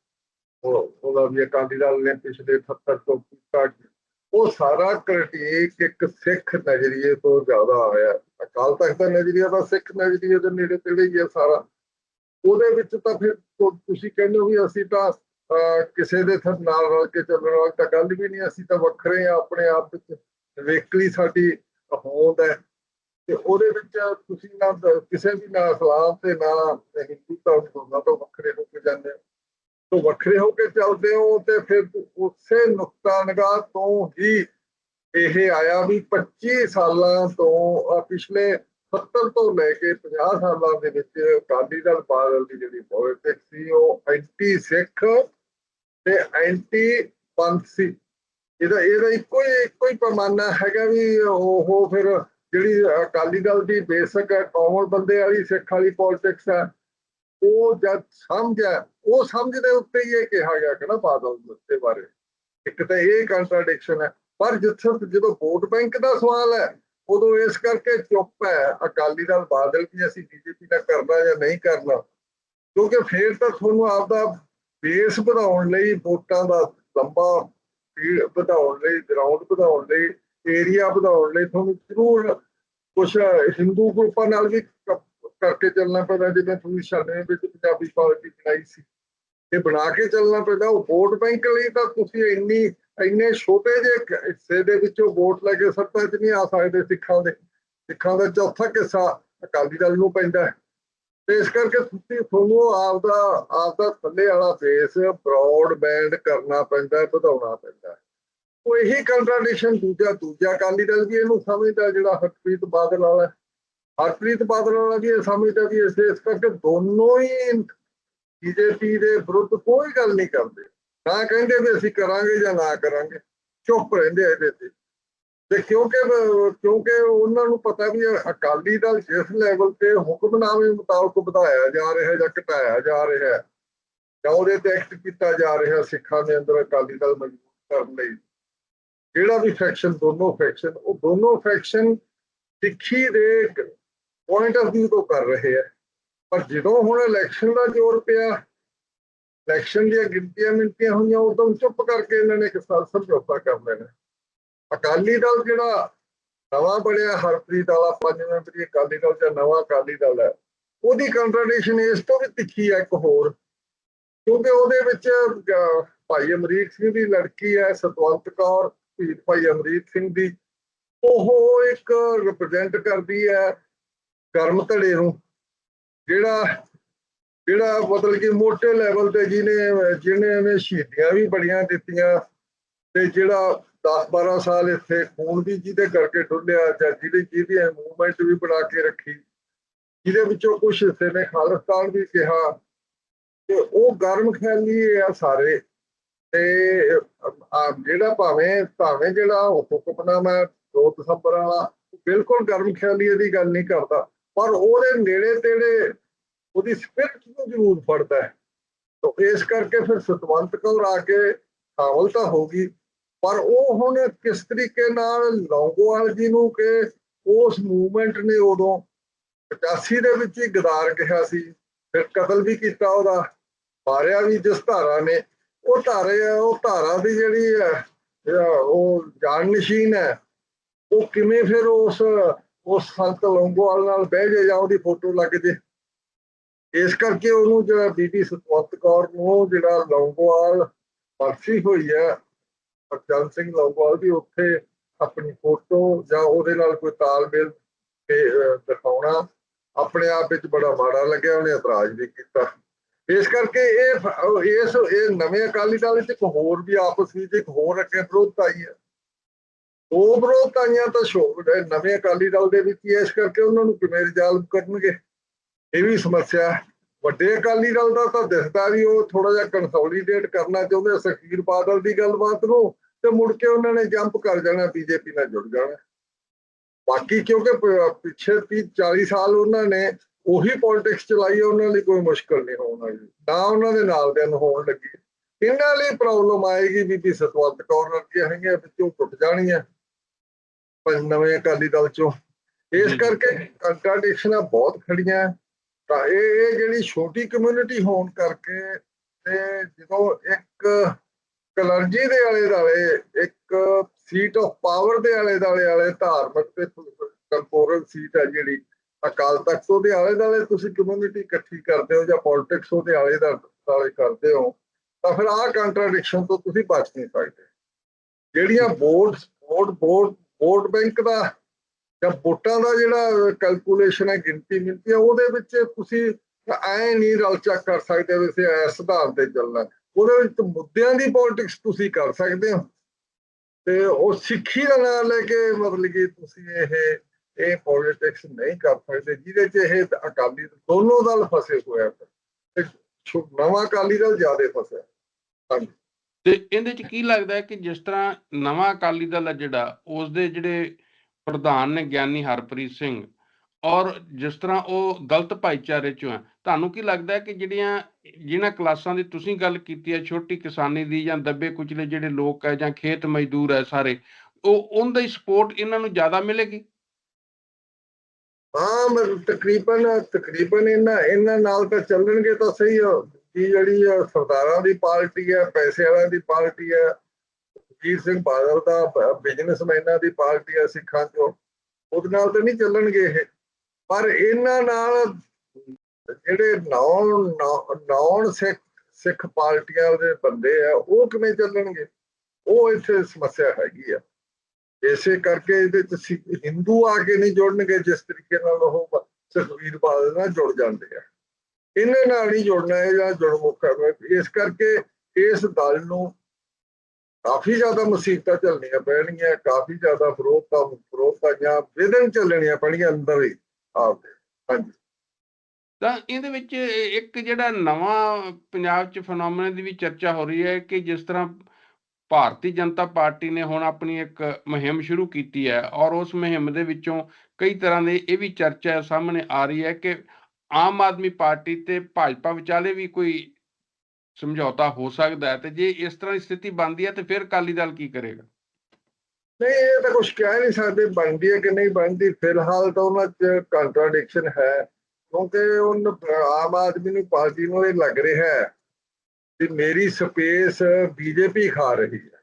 ਉਹ, ਉਹਦਾ ਵੀ ਅਕਾਲੀ ਨੇ ਪਿਛਲੇ 78 ਤੋਂ ਕੀਤਾ ਉਹ ਸਾਰਾ ਕ੍ਰਿਟੀਕ ਇੱਕ ਸਿੱਖ ਨਜ਼ਰੀਏ ਤੋਂ ਜ਼ਿਆਦਾ ਆਇਆ ਅਕਾਲ ਤਖਤ ਦਾ ਨਜ਼ਰੀਆ ਤਾਂ ਸਿੱਖ ਨਜ਼ਰੀਏ ਦੇ ਨੇੜੇ ਤੇੜੇ ਹੀ ਹੈ ਸਾਰਾ। ਉਹਦੇ ਵਿੱਚ ਤਾਂ ਫਿਰ ਤੁਸੀਂ ਕਹਿੰਦੇ ਹੋ ਵੀ ਅਸੀਂ ਤਾਂ ਕਿਸੇ ਦੇ ਥ- ਨਾਲ ਰਲ ਕੇ ਚੱਲਣ ਵਾਲੀ ਤਾਂ ਗੱਲ ਵੀ ਨਹੀਂ, ਅਸੀਂ ਤਾਂ ਵੱਖਰੇ ਆ ਆਪਣੇ ਆਪ ਵਿੱਚ ਵੇਕਲੀ ਸਾਡੀ ਹੋਂਦ ਹੈ। ਤੇ ਉਹਦੇ ਵਿੱਚ ਤੁਸੀਂ ਨਾ ਕਿਸੇ ਵੀ ਨਾ ਇਸਲਾਮ ਤੇ ਨਾ ਹਿੰਦੂ ਧਰਮ ਦੋਨਾਂ ਤੋਂ ਵੱਖਰੇ ਹੋ ਕੇ ਜਾਂਦੇ ਹੋ। ਤੋਂ ਵੱਖਰੇ ਹੋ ਕੇ ਚੱਲਦੇ ਹੋ ਤੇ ਫਿਰ ਉਸੇ ਨੁਕਤਾ ਨਿਗਾਹ ਤੋਂ ਹੀ ਇਹ ਆਇਆ ਵੀ 25 ਸਾਲਾਂ ਤੋਂ ਪਿਛਲੇ 70 ਤੋਂ ਲੈ ਕੇ 50 ਸਾਲਾਂ ਦੇ ਵਿੱਚ ਅਕਾਲੀ ਦਲ ਬਾਦਲ ਦੀ ਜਿਹੜੀ ਪੋਲਿਟਿਕਸ ਸੀ, ਉਹ ਐਂਟੀ ਸਿੱਖ ਤੇ ਐਂਟੀ ਪੰਥ ਸੀ ਇਹਦਾ ਇਹਦਾ ਇੱਕੋ ਇੱਕੋ ਹੀ ਪੈਮਾਨਾ ਹੈਗਾ ਵੀ ਉਹ ਫਿਰ ਜਿਹੜੀ ਅਕਾਲੀ ਦਲ ਦੀ ਬੇਸਿਕ ਕਾਮਨ ਬੰਦੇ ਵਾਲੀ, ਸਿੱਖ ਵਾਲੀ ਪੋਲਿਟਿਕਸ ਹੈ, ਉਹ ਜਦ ਸਮਝਿਆ ਉਹ ਸਮਝ ਦੇ ਉੱਤੇ ਹੀ ਇਹ ਕਿਹਾ ਗਿਆ ਕਿ ਨਾ ਬਾਦਲ ਦੇ ਬਾਰੇ। ਇੱਕ ਤਾਂ ਇਹ ਕੰਟਰਡਿਕਸ਼ਨ ਹੈ, ਪਰ ਜਿੱਥੇ ਜਦੋਂ ਵੋਟ ਬੈਂਕ ਦਾ ਸਵਾਲ ਹੈ, ਉਦੋਂ ਇਸ ਕਰਕੇ ਚੁੱਪ ਹੈ, ਅਕਾਲੀ ਦਲ ਬਾਦਲ ਵੀ ਅਸੀਂ ਬੀਜੇਪੀ ਨਾਲ ਕਰਨਾ ਜਾਂ ਨਹੀਂ ਕਰਨਾ, ਕਿਉਂਕਿ ਫੇਰ ਤਾਂ ਤੁਹਾਨੂੰ ਆਪਦਾ ਬੇਸ ਵਧਾਉਣ ਲਈ ਵੋਟਾਂ ਦਾ ਲੰਬਾ ਵਧਾਉਣ ਲਈ ਗਰਾਊਂਡ ਵਧਾਉਣ ਲਈ ਏਰੀਆ ਵਧਾਉਣ ਲਈ ਤੁਹਾਨੂੰ ਜ਼ਰੂਰ ਕੁਝ ਹਿੰਦੂ ਗਰੁੱਪਾਂ ਨਾਲ ਵੀ ਕਰਕੇ ਚੱਲਣਾ ਪੈਂਦਾ, ਜਿਵੇਂ ਤੁਸੀਂ 96 ਵਿੱਚ ਪੰਜਾਬੀ ਪਾਰਟੀ ਬਣਾਈ ਸੀ। ਇਹ ਬਣਾ ਕੇ ਚੱਲਣਾ ਪੈਂਦਾ, ਉਹ ਵੋਟ ਬੈਂਕ ਲਈ ਤਾਂ ਤੁਸੀਂ ਇੰਨੀ, ਇੰਨੇ ਛੋਟੇ ਜਿਹੇ ਹਿੱਸੇ ਦੇ ਵਿੱਚੋਂ ਵੋਟ ਲੈ ਕੇ ਸੱਤਾ 'ਚ ਨਹੀਂ ਆ ਸਕਦੇ ਸਿੱਖਾਂ ਦੇ। ਸਿੱਖਾਂ ਦਾ ਚੌਥਾ ਹਿੱਸਾ ਅਕਾਲੀ ਦਲ ਨੂੰ ਪੈਂਦਾ ਹੈ। ਇਸ ਕਰਕੇ ਤੁਸੀਂ ਤੁਹਾਨੂੰ ਆਪਦਾ ਆਪਦਾ ਥੱਲੇ ਵਾਲਾ ਬੇਸ ਬ੍ਰੌਡ ਕਰਨਾ ਪੈਂਦਾ, ਵਧਾਉਣਾ ਪੈਂਦਾ ਹੈ। ਉਹ ਇਹੀ ਕੰਟਰਡਿਕਸ਼ਨ ਦੂਜਾ ਦੂਜਾ ਅਕਾਲੀ ਦਲ ਵੀ ਇਹਨੂੰ ਸਮਝਦਾ ਜਿਹੜਾ ਹਰਪ੍ਰੀਤ ਬਾਦਲ ਵਾਲਾ ਹਰਪ੍ਰੀਤ ਬਾਦਲ ਵਾਲਾ ਵੀ ਇਹ ਸਮਝਦਾ ਵੀ ਇਸ ਇਸ ਕਰਕੇ ਦੋਨੋਂ ਹੀ ਬੀਜੇਪੀ ਦੇ ਵਿਰੁੱਧ ਕੋਈ ਗੱਲ ਨਹੀਂ ਕਰਦੇ। ਨਾ ਕਹਿੰਦੇ ਵੀ ਅਸੀਂ ਕਰਾਂਗੇ ਜਾਂ ਨਾ ਕਰਾਂਗੇ, ਚੁੱਪ ਰਹਿੰਦੇ ਇਹਦੇ ਤੇ। ਤੇ ਕਿਉਂਕਿ ਕਿਉਂਕਿ ਉਹਨਾਂ ਨੂੰ ਪਤਾ ਵੀ ਅਕਾਲੀ ਦਲ ਜਿਸ ਲੈਵਲ ਤੇ ਹੁਕਮਨਾਮੇ ਮੁਤਾਬਕ ਵਧਾਇਆ ਜਾ ਰਿਹਾ ਜਾਂ ਘਟਾਇਆ ਜਾ ਰਿਹਾ ਜਾਂ ਉਹਦੇ ਤੇ ਐਕਟ ਕੀਤਾ ਜਾ ਰਿਹਾ ਸਿੱਖਾਂ ਦੇ ਅੰਦਰ ਅਕਾਲੀ ਦਲ ਮਜ਼ਬੂਤ ਕਰਨ ਲਈ, ਜਿਹੜਾ ਵੀ ਫੈਕਸ਼ਨ ਦੋਨੋਂ ਫੈਕਸ਼ਨ ਉਹ ਦੋਨੋਂ ਫੈਕਸ਼ਨ ਸਿੱਖੀ ਦੇ ਪੁਆਇੰਟ ਆਫ View ਤੋਂ ਕਰ ਰਹੇ ਆ ਪਰ ਜਦੋਂ ਹੁਣ ਇਲੈਕਸ਼ਨ ਦਾ ਜ਼ੋਰ ਪਿਆ ਇਲੈਕਸ਼ਨ ਦੀਆਂ ਗਿਣਤੀਆਂ ਮਿੰਟੀਆਂ ਹੋਈਆਂ, ਉਦੋਂ ਚੁੱਪ ਕਰਕੇ ਇਹਨਾਂ ਨੇ ਇੱਕ ਸਾਲ ਸਮਝੌਤਾ ਕਰ ਲੈਣਾ। ਅਕਾਲੀ ਦਲ ਜਿਹੜਾ ਨਵਾਂ ਬਣਿਆ, ਹਰਪ੍ਰੀਤ ਵਾਲਾ ਪੰਜ ਮੈਂਬਰੀ ਅਕਾਲੀ ਦਲ ਜਾਂ ਨਵਾਂ ਅਕਾਲੀ ਦਲ ਹੈ, ਉਹਦੀ ਕੰਟਰਡਿਕਸ਼ਨ ਇਸ ਤੋਂ ਵੀ ਤਿੱਖੀ ਹੈ ਇੱਕ ਹੋਰ, ਕਿਉਂਕਿ ਉਹਦੇ ਵਿੱਚ ਭਾਈ ਅਮਰੀਕ ਸਿੰਘ ਦੀ ਲੜਕੀ ਹੈ, ਸਤਵੰਤ ਕੌਰ ਸ਼ਹੀਦ ਭਾਈ ਅਮਰੀਕ ਸਿੰਘ ਦੀ, ਉਹ ਇੱਕ ਰਿਪਰੈਜ਼ੈਂਟ ਕਰਦੀ ਹੈ ਕਰਮ ਧੜੇ ਨੂੰ, ਜਿਹੜਾ ਜਿਹੜਾ ਮਤਲਬ ਕਿ ਮੋਟੇ ਲੈਵਲ ਤੇ ਜਿਹਨੇ ਜਿਹਨੇ ਐਵੇਂ ਸ਼ਹੀਦੀਆਂ ਵੀ ਬੜੀਆਂ ਦਿੱਤੀਆਂ, ਤੇ ਜਿਹੜਾ 10 12 ਸਾਲ ਇੱਥੇ ਖੂਨ ਵੀ ਜਿਹਦੇ ਕਰਕੇ ਡੁੱਲਿਆ ਜਾਂ ਜਿਹਦੀ ਜਿਹਦੀ ਮੂਵਮੈਂਟ ਵੀ ਬਣਾ ਕੇ ਰੱਖੀ, ਜਿਹਦੇ ਵਿੱਚੋਂ ਕੁਝ ਹਿੱਸੇ ਨੇ, ਖਾਲਿਸਤਾਨ ਵੀ ਕਿਹਾ ਤੇ ਉਹ ਗਰਮ ਖਿਆਲੀ ਆ ਸਾਰੇ। ਤੇ ਜਿਹੜਾ ਭਾਵੇਂ ਭਾਵੇਂ ਜਿਹੜਾ ਹੁਕਮਨਾਮਾ ਹੈ 2 ਦਸੰਬਰ ਵਾਲਾ ਬਿਲਕੁਲ ਗਰਮ ਖਿਆਲੀ ਦੀ ਗੱਲ ਨਹੀਂ ਕਰਦਾ। ਪਰ ਉਹਦੇ ਨੇੜੇ ਤੇੜੇ ਉਹਦੀ ਸਪਿਰਿਟ ਨੂੰ ਜ਼ਰੂਰ ਫੜਦਾ ਹੈ। ਤਾਂ ਇਸ ਕਰਕੇ ਫਿਰ ਸਤਵੰਤ ਕੌਰ ਆ ਕੇ ਸ਼ਾਮਲ ਤਾਂ ਹੋਗੀ ਪਰ ਉਹ ਹੁਣ ਕਿਸ ਤਰੀਕੇ ਨਾਲ ਲੌਂਗੋਵਾਲ ਜੀ ਨੂੰ ਕਿ ਉਸ ਮੂਵਮੈਂਟ ਨੇ ਉਦੋਂ 85 ਦੇ ਵਿੱਚ ਹੀ ਗਦਾਰ ਕਿਹਾ ਸੀ, ਫਿਰ ਕਤਲ ਵੀ ਕੀਤਾ ਉਹਦਾ, ਮਾਰਿਆ ਵੀ ਜਿਸ ਧਾਰਾ ਨੇ, ਉਹ ਧਾਰੇ ਉਹ ਧਾਰਾ ਦੀ ਜਿਹੜੀ ਹੈ ਉਹ ਜਾਨ ਨਸ਼ੀਨ ਹੈ, ਉਹ ਕਿਵੇਂ ਫਿਰ ਉਸ ਉਸ ਸੰਤ ਲੌਂਗੋਵਾਲ ਨਾਲ ਬਹਿ ਜੇ ਜਾਂ ਉਹਦੀ ਫੋਟੋ ਲੱਗ ਜੇ? ਇਸ ਕਰਕੇ ਉਹਨੂੰ ਜਿਹੜਾ ਬੀਬੀ ਸਤਵੰਤ ਕੌਰ ਨੂੰ ਜਿਹੜਾ ਲੌਂਗੋਵਾਲ ਬਖਸ਼ੀ ਹੋਈ ਹੈ ਹਰਚੰਦ ਸਿੰਘ ਲੌਂਗੋਵਾਲ ਦੀ ਉੱਥੇ ਆਪਣੀ ਫੋਟੋ ਜਾਂ ਉਹਦੇ ਨਾਲ ਕੋਈ ਤਾਲਮੇਲ ਦਿਖਾਉਣਾ ਆਪਣੇ ਆਪ ਵਿੱਚ ਬੜਾ ਮਾੜਾ ਲੱਗਿਆ, ਉਹਨੇ ਇਤਰਾਜ਼ ਵੀ ਕੀਤਾ। ਇਸ ਕਰਕੇ ਇਹ ਇਸ, ਇਹ ਨਵੇਂ ਅਕਾਲੀ ਦਲ ਵਿੱਚ ਇੱਕ ਹੋਰ ਵੀ ਆਪਸ ਵਿੱਚ ਇੱਕ ਹੋਰ ਅੱਗੇ ਵਿਰੋਧਤਾ ਆਈ ਹੈ। ਉਹ ਵਿਰੋਧਤਾਈਆਂ ਤਾਂ ਸ਼ੋਰ ਨਵੇਂ ਅਕਾਲੀ ਦਲ ਦੇ ਵਿੱਚ ਇਸ ਕਰਕੇ ਉਹਨਾਂ ਨੂੰ ਕਿਵੇਂ ਰਿਜ਼ਾਲਵ ਕਰਨਗੇ, ਇਹ ਵੀ ਸਮੱਸਿਆ ਵੱਡੇ ਅਕਾਲੀ ਦਲ ਦਾ ਤਾਂ ਦਿਸਦਾ ਵੀ ਉਹ ਥੋੜਾ ਜਿਹਾ ਕੰਸੋਲੀਡੇਟ ਕਰਨਾ ਚਾਹੁੰਦੇ ਸਖੀਰ ਬਾਦਲ ਦੀ ਗੱਲਬਾਤ ਨੂੰ। ਤੇ ਮੁੜ ਕੇ ਉਹਨਾਂ ਨੇ ਜੰਪ ਕਰ ਜਾਣਾ ਬੀਜੇਪੀ ਨਾਲ ਜੁੜ ਜਾਣਾ। ਬਾਕੀ ਕਿਉਂਕਿ ਪਿੱਛੇ 30 40 ਸਾਲ ਉਹਨਾਂ ਨੇ ਉਹੀ ਪੋਲਿਟਿਕਸ ਚਲਾਈ ਹੈ, ਉਹਨਾਂ ਲਈ ਕੋਈ ਮੁਸ਼ਕਲ ਨਹੀਂ ਹੋਣ ਵਾਲੀ। ਨਾ ਉਹਨਾਂ ਦੇ ਨਾਲ ਦੇ ਨੂੰ ਹੋਣ ਲੱਗੀ। ਇਹਨਾਂ ਲਈ ਪ੍ਰੋਬਲਮ ਆਏਗੀ ਬੀਬੀ ਸਤਵੰਤ ਕੌਰ ਵਰਗੀਆਂ ਹੈਗੀਆਂ ਵਿੱਚੋਂ ਟੁੱਟ ਜਾਣੀਆਂ। ਪਰ ਨਵੇਂ ਅਕਾਲੀ ਦਲ ਚੋਂ। ਇਸ। ਕਰਕੇ ਕੰਟਰਡਿਕਸ਼ਨਾਂ ਬਹੁਤ ਖੜੀਆਂ। ਤਾਂ ਇਹ ਇਹ ਜਿਹੜੀ ਛੋਟੀ ਕਮਿਊਨਿਟੀ ਹੋਣ ਕਰਕੇ ਤੇ ਜਦੋਂ ਇੱਕ ਕਲਰਜੀ ਦੇ ਆਲੇ ਦੁਆਲੇ, ਇੱਕ ਸੀਟ ਆਫ ਪਾਵਰ ਦੇ ਆਲੇ ਦੁਆਲੇ ਵਾਲੇ ਧਾਰਮਿਕ ਤੇ ਕੰਪੋਰਲ ਸੀਟ ਹੈ ਜਿਹੜੀ, ਅਕਾਲ ਤਖਤ ਉਹਦੇ ਆਲੇ ਦੁਆਲੇ ਤੁਸੀਂ ਕਮਿਊਨਿਟੀ ਇਕੱਠੀ ਕਰਦੇ ਹੋ ਜਾਂ ਪੋਲਿਟਿਕਸ ਉਹਦੇ ਆਲੇ ਦਾ- ਦੁਆਲੇ ਕਰਦੇ ਹੋ, ਤਾਂ ਫਿਰ ਆਹ ਕੰਟਰਡਿਕਸ਼ਨ ਤੋਂ ਤੁਸੀਂ ਬਚ ਨਹੀਂ ਸਕਦੇ। ਜਿਹੜੀਆਂ vote vote vote vote bank ਦਾ ਜਾਂ ਵੋਟਾਂ ਦਾ ਜਿਹੜਾ ਕੈਲਕੂਲੇਸ਼ਨ ਹੈ, ਗਿਣਤੀ ਮਿਲਤੀ ਹੈ, ਉਹਦੇ ਵਿੱਚ ਤੁਸੀਂ ਐ ਨਹੀਂ ਰਲ ਚੱਕ ਕਰ ਸਕਦੇ ਵੀ ਅਸੀਂ ਇਸ ਸਿਧਾਂਤ ਤੇ ਚੱਲਣਾ। ਉਹਦੇ ਵਿੱਚ ਮੁੱਦਿਆਂ ਦੀ ਪੋਲਿਟਿਕਸ ਤੁਸੀਂ ਕਰ ਸਕਦੇ ਹੋ। ਤੇ ਉਹ ਸਿੱਖੀ ਦਾ ਨਾਮ ਲੈ ਕੇ ਮਤਲਬ ਕਿ ਤੁਸੀਂ ਇਹ ਇਹ ਪੋਲਿਟਿਕਸ ਨਹੀਂ ਕਰ ਸਕਦੇ, ਜਿਹਦੇ 'ਚ ਇਹ ਅਕਾਲੀ ਦੋਨੋਂ ਦਲ ਫਸੇ ਹੋਏ ਤੇ ਨਵਾਂ ਅਕਾਲੀ ਦਲ ਜ਼ਿਆਦਾ ਫਸਿਆ। ਹਾਂਜੀ। ਤੇ ਇਹਦੇ ਚ ਕੀ ਲੱਗਦਾ ਹੈ ਕਿ ਜਿਸ ਤਰ੍ਹਾਂ ਨਵਾਂ ਅਕਾਲੀ ਦਲ ਹੈ ਜਿਹੜਾ ਉਸ ਦੇ ਜਿਹੜੇ ਪ੍ਰਧਾਨ ਨੇ ਗਿਆਨੀ ਹਰਪ੍ਰੀਤ ਸਿੰਘ ਔਰ ਜਿਸ ਤਰ੍ਹਾਂ ਉਹ ਦਲਿਤ ਭਾਈਚਾਰੇ ਚੋਂ ਹੈ, ਤੁਹਾਨੂੰ ਕੀ ਲੱਗਦਾ ਹੈ ਕਿ ਜਿਹੜੀਆਂ ਜਿਨ੍ਹਾਂ ਕਲਾਸਾਂ ਦੀ ਤੁਸੀਂ ਗੱਲ ਕੀਤੀ ਹੈ, ਛੋਟੀ ਕਿਸਾਨੀ ਦੀ ਜਾਂ ਦੱਬੇ ਕੁਚਲੇ ਜਿਹੜੇ ਲੋਕ ਹੈ ਜਾਂ ਖੇਤ ਮਜ਼ਦੂਰ ਹੈ ਸਾਰੇ, ਉਹ ਉਹਨਾਂ ਦੀ ਸਪੋਰਟ ਇਹਨਾਂ ਨੂੰ ਜ਼ਿਆਦਾ ਮਿਲੇਗੀ? ਹਾਂ, ਮੈਂ ਤਕਰੀਬਨ ਤਕਰੀਬਨ ਇਹਨਾਂ ਇਹਨਾਂ ਨਾਲ ਤਾਂ ਚੱਲਣਗੇ ਤਾਂ ਸਹੀ ਆ। ਕਿ ਜਿਹੜੀ ਸਰਦਾਰਾਂ ਦੀ ਪਾਰਟੀ ਹੈ ਪੈਸੇ ਵਾਲਿਆਂ ਦੀ ਪਾਰਟੀ ਹੈ, ਜੀਤ ਸਿੰਘ ਬਾਦਲ ਦਾ ਬਿਜ਼ਨਸਮੈਨਾਂ ਦੀ ਪਾਰਟੀ ਹੈ ਸਿੱਖਾਂ ਚੋਂ, ਉਹਦੇ ਨਾਲ ਤਾਂ ਨਹੀਂ ਚੱਲਣਗੇ ਇਹ। ਪਰ ਇਹਨਾਂ ਨਾਲ ਜਿਹੜੇ ਨੌਨ ਨੌਨ ਸਿੱਖ ਸਿੱਖ ਪਾਰਟੀਆਂ ਦੇ ਬੰਦੇ ਆ, ਉਹ ਕਿਵੇਂ ਚੱਲਣਗੇ? ਉਹ ਇੱਥੇ ਸਮੱਸਿਆ ਹੈਗੀ ਆ। ਇਸੇ ਕਰਕੇ ਇਹਦੇ ਚ ਹਿੰਦੂ ਆ ਕੇ ਨਹੀਂ ਜੁੜਨਗੇ, ਜਿਸ ਤਰੀਕੇ ਨਾਲ ਉਹ ਬ- ਸੁਖਬੀਰ ਬਾਦਲ ਨਾਲ ਜੁੜ ਜਾਂਦੇ ਆ। ਇਹਨਾਂ ਨਾਲ ਨਹੀਂ ਜੁੜਨਾ ਹੈ ਜਾਂ ਜੁੜਮੁਖ ਹੈ ਇਸ ਕਰਕੇ ਇਸ ਦਲ ਨੂੰ ਕਾਫੀ ਜ਼ਿਆਦਾ ਮੁਸੀਬਤਾਂ ਝੱਲਣੀਆਂ ਪੈਣਗੀਆਂ, ਕਾਫੀ ਜ਼ਿਆਦਾ ਵਿਰੋਧਤਾ ਵਿਰੋਧਤਾ ਜਾਂ ਵਿਧਨ ਚੱਲਣੀਆਂ ਪੈਣਗੀਆਂ ਅੰਦਰ ਹੀ। ਆਪਦੇ ਹਾਂਜੀ। ਤਾਂ ਇਹਦੇ ਵਿੱਚ ਇੱਕ ਜਿਹੜਾ ਨਵਾਂ ਪੰਜਾਬ 'ਚ ਫੈਨੋਮੇਨਾ ਦੀ ਵੀ ਚਰਚਾ ਹੋ ਰਹੀ ਹੈ ਕਿ ਜਿਸ ਤਰ੍ਹਾਂ ਭਾਰਤੀ ਜਨਤਾ ਪਾਰਟੀ ਨੇ ਹੁਣ ਆਪਣੀ ਇੱਕ ਮੁਹਿੰਮ ਸ਼ੁਰੂ ਕੀਤੀ ਹੈ ਔਰ ਉਸ ਮੁਹਿੰਮ ਦੇ ਵਿੱਚੋਂ ਕਈ ਤਰ੍ਹਾਂ ਦੇ ਇਹ ਵੀ ਚਰਚਾ ਸਾਹਮਣੇ ਆ ਰਹੀ ਹੈ ਕਿ ਆਮ ਆਦਮੀ ਪਾਰਟੀ ਤੇ ਭਾਜਪਾ ਵਿਚਾਲੇ ਵੀ ਕੋਈ ਸਮਝੌਤਾ ਹੋ ਸਕਦਾ ਹੈ ਤੇ ਜੇ ਇਸ ਤਰ੍ਹਾਂ ਦੀ ਸਥਿਤੀ ਬਣਦੀ ਹੈ ਤੇ ਫਿਰ ਅਕਾਲੀ ਦਲ ਕੀ ਕਰੇਗਾ? ਨਹੀਂ, ਇਹ ਤਾਂ ਕੁਝ ਕਹਿ ਨਹੀਂ ਸਕਦੇ, ਬਣਦੀ ਹੈ ਕਿ ਨਹੀਂ ਬਣਦੀ। ਫਿਲਹਾਲ ਤਾਂ ਉਹਨਾਂ 'ਚ ਕੰਟਰਾਡਿਕਸ਼ਨ ਹੈ, ਕਿਉਂਕਿ ਉਹਨ ਆਮ ਆਦਮੀ ਨੂੰ ਪਾਰਟੀ ਨੂੰ ਇਹ ਲੱਗ ਰਿਹਾ ਹੈ ਕਿ ਮੇਰੀ ਸਪੇਸ ਬੀਜੇਪੀ ਖਾ ਰਹੀ ਹੈ।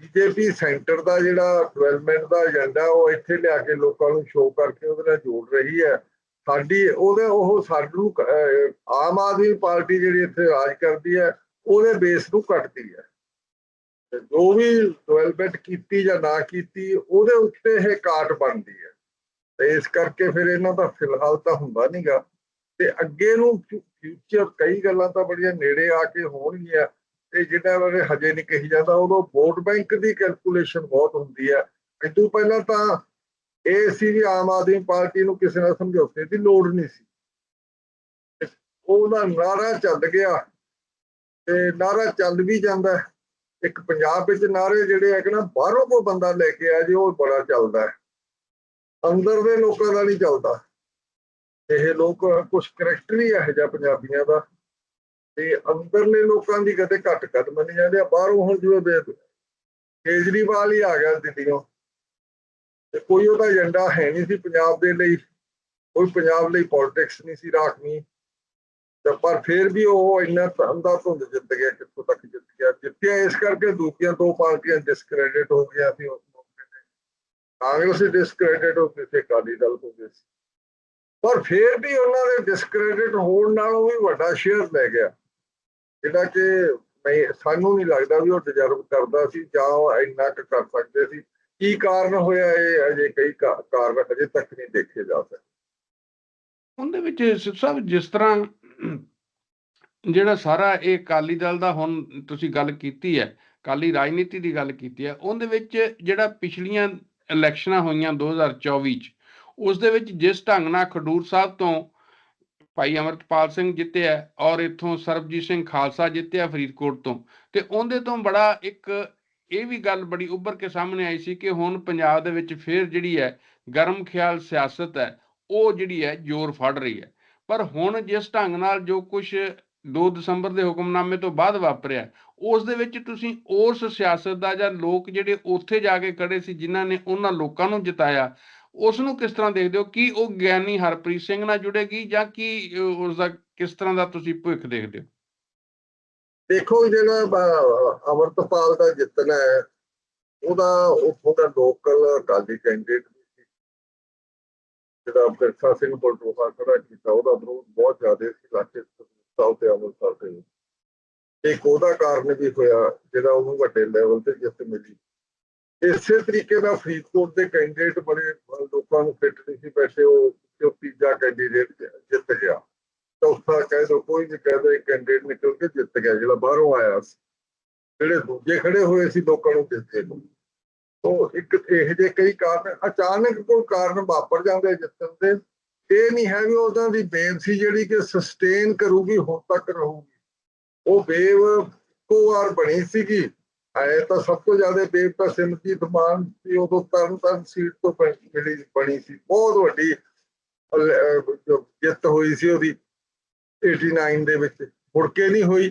ਬੀਜੇਪੀ ਸੈਂਟਰ ਦਾ ਜਿਹੜਾ ਡਿਵੈਲਪਮੈਂਟ ਦਾ ਏਜੰਡਾ ਉਹ ਇੱਥੇ ਲਿਆ ਕੇ ਲੋਕਾਂ ਨੂੰ ਸ਼ੋਅ ਕਰਕੇ ਉਹਦੇ ਨਾਲ ਜੋੜ ਰਹੀ ਹੈ। ਸਾਡੀ, ਉਹਦੇ, ਉਹ ਸਾਨੂੰ ਆਮ ਆਦਮੀ ਪਾਰਟੀ ਜਿਹੜੀ ਇੱਥੇ ਰਾਜ ਕਰਦੀ ਹੈ, ਉਹਦੇ ਬੇਸ ਨੂੰ ਕੱਟਦੀ ਹੈ। ਜੋ ਵੀ ਡਿਵੈਲਪਮੈਂਟ ਕੀਤੀ ਜਾਂ ਨਾ ਕੀਤੀ, ਉਹਦੇ ਉੱਤੇ ਇਹ ਕਾਟ ਬਣਦੀ ਹੈ। ਤੇ ਇਸ ਕਰਕੇ ਫਿਰ ਇਹਨਾਂ ਦਾ ਫਿਲਹਾਲ ਤਾਂ ਹੁੰਦਾ ਨਹੀਂਗਾ ਤੇ ਅੱਗੇ ਨੂੰ ਫਿਊਚਰ ਕਈ ਗੱਲਾਂ ਤਾਂ ਬੜੀਆਂ ਨੇੜੇ ਆ ਕੇ ਹੋਣਗੀਆਂ। ਤੇ ਜਿਹਨਾਂ ਬਾਰੇ ਹਜੇ ਨਹੀਂ ਕਹੀ ਜਾਂਦਾ, ਉਦੋਂ ਵੋਟ ਬੈਂਕ ਦੀ ਕੈਲਕੂਲੇਸ਼ਨ ਬਹੁਤ ਹੁੰਦੀ ਹੈ। ਇਦੋਂ ਪਹਿਲਾਂ ਤਾਂ ਇਹ ਸੀ ਵੀ ਆਮ ਆਦਮੀ ਪਾਰਟੀ ਨੂੰ ਕਿਸੇ ਨਾਲ ਸਮਝੌਤੇ ਦੀ ਲੋੜ ਨਹੀਂ ਸੀ। ਉਹਦਾ ਨਾਰਾ ਚੱਲ ਗਿਆ। ਤੇ ਨਾਰਾ ਚੱਲ ਵੀ ਜਾਂਦਾ। ਇੱਕ ਪੰਜਾਬ ਵਿੱਚ ਨਾਰੇ ਜਿਹੜੇ ਹੈ ਕਿ ਨਾ ਬਾਹਰੋਂ ਕੋਈ ਬੰਦਾ ਲੈ ਕੇ ਆ ਜੇ, ਉਹ ਬੜਾ ਚੱਲਦਾ ਹੈ। ਅੰਦਰ ਦੇ ਲੋਕਾਂ ਦਾ ਨਹੀਂ ਚੱਲਦਾ। ਇਹ ਲੋਕ ਕੁਝ ਕਰੈਕਟਰ ਹੀ ਇਹੋ ਜਿਹਾ ਪੰਜਾਬੀਆਂ ਦਾ। ਤੇ ਅੰਦਰਲੇ ਲੋਕਾਂ ਦੀ ਕਦੇ ਘੱਟ ਘੱਟ ਮੰਨੀ ਜਾਂਦੇ, ਆ ਬਾਹਰੋਂ ਹੁਣ ਜਿਵੇਂ ਬੇ- ਕੇਜਰੀਵਾਲ ਹੀ ਆ ਗਿਆ ਦਿੱਲੀੋਂ। ਤੇ ਕੋਈ ਉਹਦਾ ਏਜੰਡਾ ਹੈ ਨਹੀਂ ਸੀ ਪੰਜਾਬ ਦੇ ਲਈ, ਕੋਈ ਪੰਜਾਬ ਲਈ ਪੋਲਿਟਿਕਸ ਨਹੀਂ ਸੀ ਰਾਖਣੀ ਤੇ ਪਰ ਫਿਰ ਵੀ ਉਹ ਇੰਨਾ ਧੰਦਾ ਧੁੰਦ ਜਿੱਤ ਗਿਆ ਕਿੱਥੋਂ ਤੱਕ ਜਿੱਤ ਗਿਆ। ਜਿੱਤਿਆ ਇਸ ਕਰਕੇ ਦੂਜੀਆਂ ਦੋ ਪਾਰਟੀਆਂ ਡਿਸਕ੍ਰੈਡਿਟ ਹੋ ਗਈਆਂ ਸੀ ਉਸ ਮੌਕੇ ਤੇ। ਕਾਂਗਰਸ ਡਿਸਕ੍ਰੈਡਿਟ ਹੋ ਗਈ ਸੀ, ਅਕਾਲੀ ਦਲ ਹੋ ਗਏ ਪਰ ਫਿਰ ਵੀ ਉਹਨਾਂ ਦੇ ਡਿਸਕ੍ਰੈਡਿਟ ਹੋਣ ਨਾਲੋਂ ਵੀ ਵੱਡਾ ਸ਼ੇਅਰ ਲੈ ਗਿਆ। ਜਿਹੜਾ ਕਿ ਨਹੀਂ, ਸਾਨੂੰ ਨਹੀਂ ਲੱਗਦਾ ਵੀ ਉਹ ਡਿਜ਼ਰਵ ਕਰਦਾ ਸੀ ਜਾਂ ਉਹ ਇੰਨਾ ਕੁ ਕਰ ਸਕਦੇ ਸੀ। ਕੀ ਕਾਰਨ ਹੋਇਆ ਇਹ? ਅਜੇ ਕਈ ਕਾਰਨ ਹਜੇ ਤੱਕ ਨਹੀਂ ਦੇਖੇ ਜਾ ਸਕਦੇ। ਉਹਦੇ ਵਿੱਚ ਸਿੱਧੂ ਸਾਹਿਬ ਜਿਸ ਤਰ੍ਹਾਂ ਜਿਹੜਾ ਸਾਰਾ ਇਹ ਅਕਾਲੀ ਦਲ ਦਾ ਹੁਣ ਤੁਸੀਂ ਗੱਲ ਕੀਤੀ ਹੈ, ਅਕਾਲੀ ਰਾਜਨੀਤੀ ਦੀ ਗੱਲ ਕੀਤੀ ਹੈ, ਉਹਦੇ ਵਿੱਚ ਜਿਹੜਾ ਪਿਛਲੀਆਂ ਇਲੈਕਸ਼ਨਾਂ ਹੋਈਆਂ 2024 ਚ, ਉਸ ਦੇ ਵਿੱਚ ਜਿਸ ਢੰਗ ਨਾਲ ਖਡੂਰ ਸਾਹਿਬ ਤੋਂ ਭਾਈ ਅਮਰਤਪਾਲ ਸਿੰਘ ਜਿੱਤਿਆ ਔਰ ਇੱਥੋਂ ਸਰਬਜੀਤ ਸਿੰਘ ਖਾਲਸਾ ਜਿੱਤਿਆ ਫਰੀਦਕੋਟ ਤੋਂ, ਤੇ ਉਹਦੇ ਤੋਂ ਬੜਾ ਇੱਕ ਇਹ ਵੀ ਗੱਲ ਬੜੀ ਉੱਭਰ ਕੇ ਸਾਹਮਣੇ ਆਈ ਸੀ ਕਿ ਹੁਣ ਪੰਜਾਬ ਦੇ ਵਿੱਚ ਫਿਰ ਜਿਹੜੀ ਹੈ ਗਰਮ ਖਿਆਲ ਸਿਆਸਤ ਹੈ ਉਹ ਜਿਹੜੀ ਹੈ ਜ਼ੋਰ ਫੜ ਰਹੀ ਹੈ। ਪਰ ਹੁਣ ਜਿਸ ਢੰਗ ਨਾਲ ਜੋ ਕੁਝ 2 ਦਸੰਬਰ ਦੇ ਹੁਕਮਨਾਮੇ ਤੋਂ ਬਾਅਦ ਵਾਪਰਿਆ ਉਸ ਦੇ ਵਿੱਚ ਤੁਸੀਂ ਉਸ ਸਿਆਸਤ ਦਾ ਜਾਂ ਲੋਕ ਜਿਹੜੇ ਉੱਥੇ ਜਾ ਕੇ ਖੜੇ ਸੀ ਜਿਨ੍ਹਾਂ ਨੇ ਉਹਨਾਂ ਲੋਕਾਂ ਨੂੰ ਜਿਤਾਇਆ ਉਸ ਨੂੰ ਕਿਸ ਤਰ੍ਹਾਂ ਦੇਖਦੇ ਹੋ? ਕੀ ਉਹ ਗਿਆਨੀ ਹਰਪ੍ਰੀਤ ਸਿੰਘ ਨਾਲ ਜੁੜੇਗੀ ਜਾਂ ਕੀ ਅਹ, ਉਸ ਦਾ ਕਿਸ ਤਰ੍ਹਾਂ ਦਾ ਤੁਸੀਂ ਭਵਿੱਖ ਦੇਖਦੇ ਹੋ? ਦੇਖੋ ਜਿਹੜਾ ਅਮਰਤਪਾਲ ਦਾ ਜਿੱਤਣਾ ਹੈ ਉਹਦਾ ਉੱਥੋਂ ਦਾ ਲੋਕਲ ਅਕਾਲੀ ਕੈਂਡੀਡੇਟ ਜਿਹੜਾ ਬਿਰਸਾ ਸਿੰਘ ਬਲਟੋਹਾ ਖੜਾ ਕੀਤਾ, ਉਹਦਾ ਵਿਰੋਧ ਬਹੁਤ ਜ਼ਿਆਦਾ ਸੀ ਇਲਾਕੇ ਸਾਊਥ ਤੇ ਅੰਮ੍ਰਿਤਸਰ ਤੇ ਇੱਕ ਉਹਦਾ ਕਾਰਨ ਵੀ ਹੋਇਆ, ਜਿਹੜਾ ਉਹਨੂੰ ਵੱਡੇ ਲੈਵਲ ਤੇ ਜਿੱਤ ਮਿਲੀ। ਇਸੇ ਤਰੀਕੇ ਨਾਲ ਫਰੀਦਕੋਟ ਦੇ ਕੈਂਡੀਡੇਟ ਬੜੇ ਲੋਕਾਂ ਨੂੰ ਫਿੱਟ ਨਹੀਂ ਸੀ ਪੈਸੇ ਉਹ ਜੋ ਤੀਜਾ ਕੈਂਡੀਡੇਟ ਜਿੱਤ ਗਿਆ। ਚੌਥਾ ਕਹਿ ਦੋ ਕੋਈ ਵੀ ਕਹਿ ਦੋ ਇੱਕ ਕੈਂਡੀਡੇਟ ਨਿਕਲ ਕੇ ਜਿੱਤ ਗਿਆ, ਜਿਹੜਾ ਬਾਹਰੋਂ ਆਇਆ ਸੀ। ਜਿਹੜੇ ਦੂਜੇ ਖੜੇ ਹੋਏ ਸੀ, ਲੋਕਾਂ ਨੂੰ ਦਿੱਤੇ ਨੂੰ ਉਹ ਇੱਕ ਇਹੋ ਜਿਹੇ ਕਈ ਕਾਰਨ, ਅਚਾਨਕ ਕੋਈ ਕਾਰਨ ਵਾਪਰ ਜਾਂਦੇ ਜਿੱਤਣ ਦੇ, ਇਹ ਨਹੀਂ ਹੈ ਵੀ ਉਹਨਾਂ ਦੀ ਵੇਵ ਸੀ ਜਿਹੜੀ ਕਿ ਸਸਟੇਨ ਕਰੂਗੀ, ਹੁਣ ਤੱਕ ਰਹੂਗੀ। ਉਹ ਵੇਵ ਕੋ ਵਾਰ ਬਣੀ ਸੀਗੀ। ਆਏ ਤਾਂ ਸਭ ਤੋਂ ਜ਼ਿਆਦਾ ਬੇਵਤਾ ਸਿਮਰਜੀਤ ਮਾਨ ਸੀ, ਉਦੋਂ ਤਰਨ ਤਰਨ ਸੀਟ ਤੋਂ ਜਿਹੜੀ ਬਣੀ ਸੀ। ਬਹੁਤ ਵੱਡੀ ਜਿੱਤ ਹੋਈ ਸੀ ਉਹਦੀ 89 ਦੇ ਵਿੱਚ। ਮੁੜ ਕੇ ਨਹੀਂ ਹੋਈ।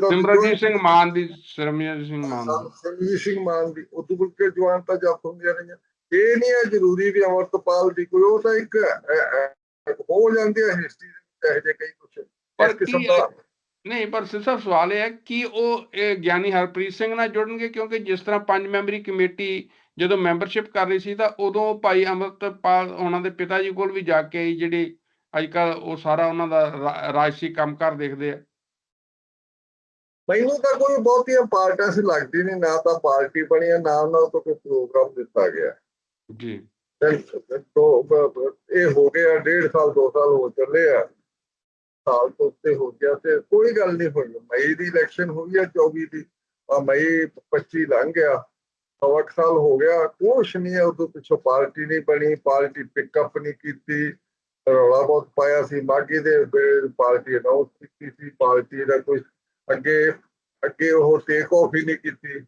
ਤਾਂ ਸਿਮਰਜੀਤ ਸਿੰਘ ਮਾਨ ਦੀ ਸਿਮਰਜੀਤ ਸਿੰਘ ਮਾਨ ਦੀ। ਸਿਮਰਜੀਤ ਸਿੰਘ ਮਾਨ ਦੀ। ਉਦੋਂ ਮੁੜ ਕੇ ਜਵਾਨ ਤਾਂ ਜੱਟ ਹੁੰਦੀਆਂ ਰਹੀਆਂ। ਇਹ ਨਹੀਂ ਹੈ ਜ਼ਰੂਰੀ ਵੀ ਅਮਰਤਪਾਲ ਦੀ ਕੋਈ ਉਹ ਤਾਂ ਇੱਕ ਹੋ ਜਾਂਦੀ ਹੈ ਹਿਸਟਰੀ ਦੇ ਵਿੱਚ ਕਈ ਕੁਛ। ਪਰ ਕਿਸਮ ਦਾ ਨਹੀਂ ਪਰ ਸਿਰਫ ਸਵਾਲ ਇਹ ਹੈ ਕਿ ਉਹ ਇਹ ਗਿਆਨੀ ਹਰਪ੍ਰੀਤ ਸਿੰਘ ਨਾਲ ਜੁੜਨਗੇ? ਕਿਉਂਕਿ ਜਿਸ ਤਰ੍ਹਾਂ ਪੰਜ ਮੈਂਬਰੀ ਕਮੇਟੀ ਜਦੋਂ ਮੈਂਬਰਸ਼ਿਪ ਕਰ ਰਹੀ ਸੀ ਤਾਂ ਉਦੋਂ ਭਾਈ ਅੰਮ੍ਰਿਤਪਾਲ ਉਹਨਾਂ ਦੇ ਪਿਤਾ ਜੀ ਕੋਲ ਵੀ ਜਾ ਕੇ ਜਿਹੜੇ ਅੱਜ ਕੱਲ ਉਹ ਸਾਰਾ ਉਹਨਾਂ ਦਾ ਰਾਜਸੀ ਕੰਮਕਾਰ ਦੇਖਦੇ ਆ। ਮੈਨੂੰ ਤਾਂ ਕੋਈ ਬਹੁਤੀਆਂ ਪਾਰਟੀਆਂ ਸੀ ਲੱਗਦੀ ਨਹੀਂ ਨਾ ਤਾਂ ਪਾਰਟੀ ਬਣੀ ਨਾ ਉਹਨਾਂ ਤੋਂ ਕੋਈ ਪ੍ਰੋਗਰਾਮ ਦਿੱਤਾ ਗਿਆ। ਜੀ। ਇਹ ਹੋ ਗਿਆ ਡੇਢ ਸਾਲ ਦੋ ਸਾਲ ਹੋ ਚੱਲੇ ਆ। ਸਾਲ ਤੋਂ ਉੱਤੇ ਹੋ ਗਿਆ ਤੇ ਕੋਈ ਗੱਲ ਨਹੀਂ ਹੋਈ। ਮਈ ਦੀ ਇਲੈਕਸ਼ਨ ਹੋਈ ਆ 24 ਦੀ। ਆ ਮਈ 25 ਲੰਘ ਗਿਆ। ਸਵਾ ਸਾਲ ਹੋ ਗਿਆ। ਕੁਛ ਨਹੀਂ ਹੈ ਉਦੋਂ ਪਿੱਛੋਂ ਪਾਰਟੀ ਨਹੀਂ ਬਣੀ ਪਾਰਟੀ ਪਿਕਅਪ ਨਹੀਂ ਕੀਤੀ। ਰੌਲਾ ਬਹੁਤ ਪਾਇਆ ਸੀ। ਮਾਗੀ ਦੇ ਪਾਰਟੀ ਅਨਾਉਂਸ ਕੀਤੀ ਸੀ। ਪਾਰਟੀ ਦਾ ਕੋਈ ਅੱਗੇ ਅੱਗੇ ਉਹ ਟੇਕ ਆਫ ਹੀ ਨਹੀਂ ਕੀਤੀ।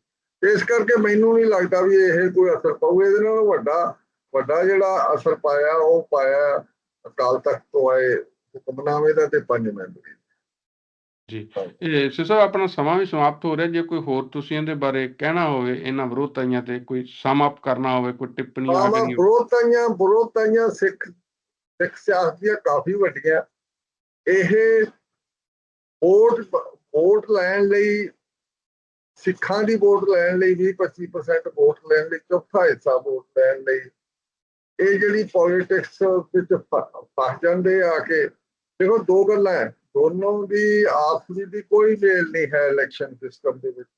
ਇਸ ਕਰਕੇ ਮੈਨੂੰ ਨਹੀਂ ਲੱਗਦਾ ਵੀ ਇਹ ਕੋਈ ਅਸਰ ਪਊ। ਇਹਦੇ ਨਾਲ ਵੱਡਾ ਵੱਡਾ ਜਿਹੜਾ ਅਸਰ ਪਾਇਆ ਉਹ ਪਾਇਆ ਅਕਾਲ ਤਖਤ ਤੋਂ ਆਏ ਹੁਕਮਨਾਮੇ ਦਾ ਤੇ ਪੰਜ ਮੈਂਬਰੀ ਜੀ। ਇਹ ਸਿਸੋ ਆਪਣਾ ਸਮਾਂ ਵੀ ਸਮਾਪਤ ਹੋ ਰਿਹਾ। ਜੇ ਕੋਈ ਹੋਰ ਤੁਸੀਂ ਇਹਦੇ ਬਾਰੇ ਕਹਿਣਾ ਹੋਵੇ ਇਹਨਾਂ ਵਿਰੋਧਤਾਈਆਂ ਤੇ ਕੋਈ ਸਮ ਅਪ ਕਰਨਾ ਹੋਵੇ ਕੋਈ ਟਿੱਪਣੀ ਆ ਹੋਵੇ ਬਰੋਤਾਈਆਂ ਬਰੋਤਾਈਆਂ ਸਿੱਖ ਸਿੱਖ ਸਿਆਸਤ ਦੀਆਂ ਕਾਫੀ ਵੱਡੀਆਂ। ਇਹ ਵੋਟ ਵੋਟ ਲੈਣ ਲਈ, ਸਿੱਖਾਂ ਦੀ ਵੋਟ ਲੈਣ ਲਈ 20-25% ਵੋਟ ਲੈਣ ਲਈ, ਚੌਥਾ ਹਿੱਸਾ ਵੋਟ ਲੈਣ ਲਈ। ਇਹ ਜਿਹੜੀ ਪੋਲਿਟਿਕਸ ਵਿੱਚ ਫਸ ਜਾਂਦੇ ਆ ਕੇ, ਦੇਖੋ ਦੋ ਗੱਲਾਂ ਹੈ ਦੋਨੋਂ ਦੀ ਆਪਸੀ ਦੀ ਕੋਈ ਮੇਲ ਨਹੀਂ ਹੈ ਇਲੈਕਸ਼ਨ ਸਿਸਟਮ ਦੇ ਵਿੱਚ।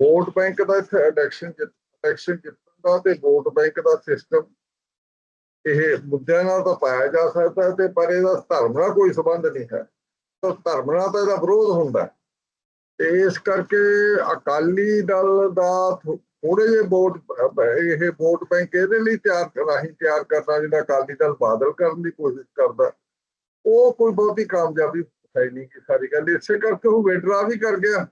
ਵੋਟ ਬੈਂਕ ਦਾ ਇੱਥੇ ਇਲੈਕਸ਼ਨ ਇਲੈਕਸ਼ਨ ਜਿੱਤਣ ਦਾ ਤੇ ਵੋਟ ਬੈਂਕ ਦਾ ਸਿਸਟਮ ਇਹ ਮੁੱਦਿਆਂ ਨਾਲ ਤਾਂ ਪਾਇਆ ਜਾ ਸਕਦਾ ਤੇ ਪਰ ਇਹਦਾ ਧਰਮ ਨਾਲ ਕੋਈ ਸੰਬੰਧ ਨਹੀਂ ਹੈ। ਧਰਮ ਨਾਲ ਤਾਂ ਇਹਦਾ ਵਿਰੋਧ ਹੁੰਦਾ ਤੇ ਇਸ ਕਰਕੇ ਅਕਾਲੀ ਦਲ ਦਾ ਥੋੜੇ ਜਿਹੇ ਵੋਟ, ਇਹ ਵੋਟ ਬੈਂਕ ਇਹਦੇ ਲਈ ਤਿਆਰ ਰਾਹੀਂ ਤਿਆਰ ਕਰਨਾ, ਜਿਹੜਾ ਅਕਾਲੀ ਦਲ ਬਾਦਲ ਕਰਨ ਦੀ ਕੋਸ਼ਿਸ਼ ਕਰਦਾ, ਉਹ ਕੋਈ ਬਹੁਤੀ ਕਾਮਯਾਬੀ ਹੈ ਨਹੀਂ ਕਿ ਸਾਰੀ ਗੱਲ। ਇਸੇ ਕਰਕੇ ਉਹ ਵਿਡਰਾ ਵੀ ਕਰ ਗਿਆ।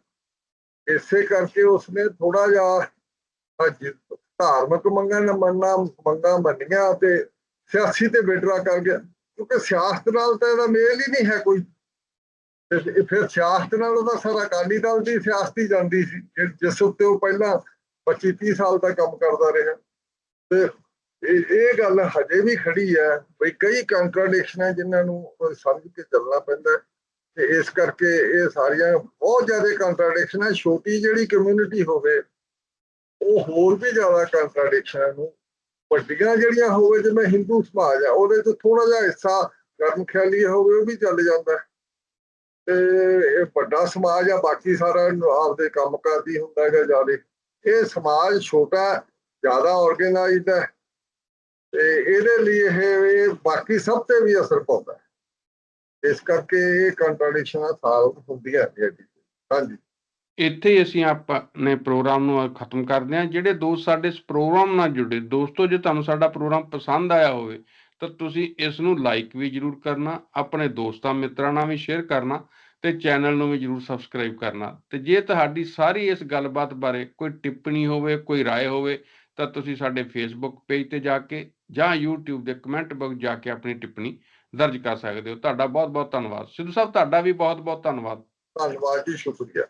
ਇਸੇ ਕਰਕੇ ਉਸਨੇ ਥੋੜਾ ਜਿਹਾ ਧਾਰਮਿਕ ਮੰਗਾਂ ਨਾ ਮੰਨਣਾ ਮੰਗਾਂ ਮੰਨੀਆਂ ਤੇ ਸਿਆਸੀ ਤੇ ਵਿਡਰਾ ਕਰ ਗਿਆ। ਕਿਉਂਕਿ ਸਿਆਸਤ ਨਾਲ ਤਾਂ ਇਹਦਾ ਮੇਲ ਹੀ ਨਹੀਂ ਹੈ ਕੋਈ। ਫਿਰ ਸਿਆਸਤ ਨਾਲ ਉਹਦਾ ਸਾਰਾ ਅਕਾਲੀ ਦਲ ਦੀ ਸਿਆਸਤੀ ਜਾਂਦੀ ਸੀ, ਜਿਸ ਉੱਤੇ ਉਹ ਪਹਿਲਾਂ 25 30 ਸਾਲ ਦਾ ਕੰਮ ਕਰਦਾ ਰਿਹਾ। ਤੇ ਇਹ ਇਹ ਗੱਲ ਹਜੇ ਵੀ ਖੜੀ ਹੈ ਬਈ ਕਈ ਕੰਟਰਡਿਕਸ਼ਨਾਂ ਹੈ ਜਿਨ੍ਹਾਂ ਨੂੰ ਸਮਝ ਕੇ ਚੱਲਣਾ ਪੈਂਦਾ ਤੇ ਇਸ ਕਰਕੇ ਇਹ ਸਾਰੀਆਂ ਬਹੁਤ ਜ਼ਿਆਦਾ ਕੰਟਰਡਿਕਸ਼ਨ ਛੋਟੀ ਜਿਹੜੀ ਕਮਿਊਨਿਟੀ ਹੋਵੇ, ਉਹ ਹੋਰ ਵੀ ਜ਼ਿਆਦਾ ਕੰਟਰਡਿਕਸ਼ਨ ਨੂੰ ਵੱਡੀਆਂ ਜਿਹੜੀਆਂ ਹੋਵੇ, ਜਿਵੇਂ ਹਿੰਦੂ ਸਮਾਜ ਆ ਉਹਦੇ ਤੋਂ ਥੋੜਾ ਜਿਹਾ ਹਿੱਸਾ ਗਰਮ ਖਿਆਲੀ ਹੋਵੇ, ਉਹ ਵੀ ਚੱਲ ਜਾਂਦਾ ਹੈ। ਤੇ ਇਹ ਵੱਡਾ ਸਮਾਜ ਆ, ਬਾਕੀ ਸਾਰਾ ਆਪਦੇ ਕੰਮ ਕਰਦੀ ਹੁੰਦਾ ਹੈਗਾ ਜ਼ਿਆਦਾ। ਇਹ ਸਮਾਜ ਛੋਟਾ, ਜ਼ਿਆਦਾ ਆਰਗੇਨਾਈਜ਼ਡ ਹੈ। ਤੇ ਇਹਦੇ ਲਈ ਇਹ ਬਾਕੀ ਸਭ ਤੇ ਵੀ ਅਸਰ ਪਾਉਂਦਾ ਇਸ ਕਰਕੇ ਇਹ ਕੰਟਰਡਿਕਸ਼ਨਾਂ ਸਾਲ ਹੁੰਦੀਆਂ ਨੇ ਹਾਂਜੀ। ਇੱਥੇ ਅਸੀਂ ਆਪਣੇ ਪ੍ਰੋਗਰਾਮ ਨੂੰ ਖਤਮ ਕਰਦੇ ਹਾਂ। ਜਿਹੜੇ ਦੋਸਤ ਸਾਡੇ ਇਸ ਪ੍ਰੋਗਰਾਮ ਨਾਲ ਜੁੜੇ, ਦੋਸਤੋ, ਜੇ ਤੁਹਾਨੂੰ ਸਾਡਾ ਪ੍ਰੋਗਰਾਮ ਪਸੰਦ ਆਇਆ ਹੋਵੇ ਤਾਂ ਤੁਸੀਂ ਇਸ ਨੂੰ ਲਾਈਕ ਵੀ ਜਰੂਰ ਕਰਨਾ ਆਪਣੇ ਦੋਸਤਾਂ ਮਿੱਤਰਾਂ ਨਾਲ ਵੀ ਸ਼ੇਅਰ ਕਰਨਾ ਤੇ ਚੈਨਲ ਨੂੰ ਵੀ ਜਰੂਰ ਸਬਸਕ੍ਰਾਈਬ ਕਰਨਾ ਤੇ ਜੇ ਤੁਹਾਡੀ ਸਾਰੀ ਇਸ ਗੱਲਬਾਤ ਬਾਰੇ ਕੋਈ ਟਿੱਪਣੀ ਹੋਵੇ ਕੋਈ رائے ਹੋਵੇ ਤਾਂ ਤੁਸੀਂ ਸਾਡੇ ਫੇਸਬੁੱਕ ਪੇਜ ਤੇ ਜਾ ਕੇ ਜਾਂ YouTube ਦੇ ਕਮੈਂਟ ਬਾਕਸ ਜਾ ਕੇ ਆਪਣੀ ਟਿੱਪਣੀ ਦਰਜ ਕਰ ਸਕਦੇ ਹੋ ਤੁਹਾਡਾ ਬਹੁਤ ਬਹੁਤ ਧੰਨਵਾਦ ਸਿੱਧੂ ਸਾਹਿਬ ਤੁਹਾਡਾ ਵੀ ਬਹੁਤ ਬਹੁਤ ਧੰਨਵਾਦ ਧੰਨਵਾਦ ਜੀ ਸ਼ੁਕਰੀਆ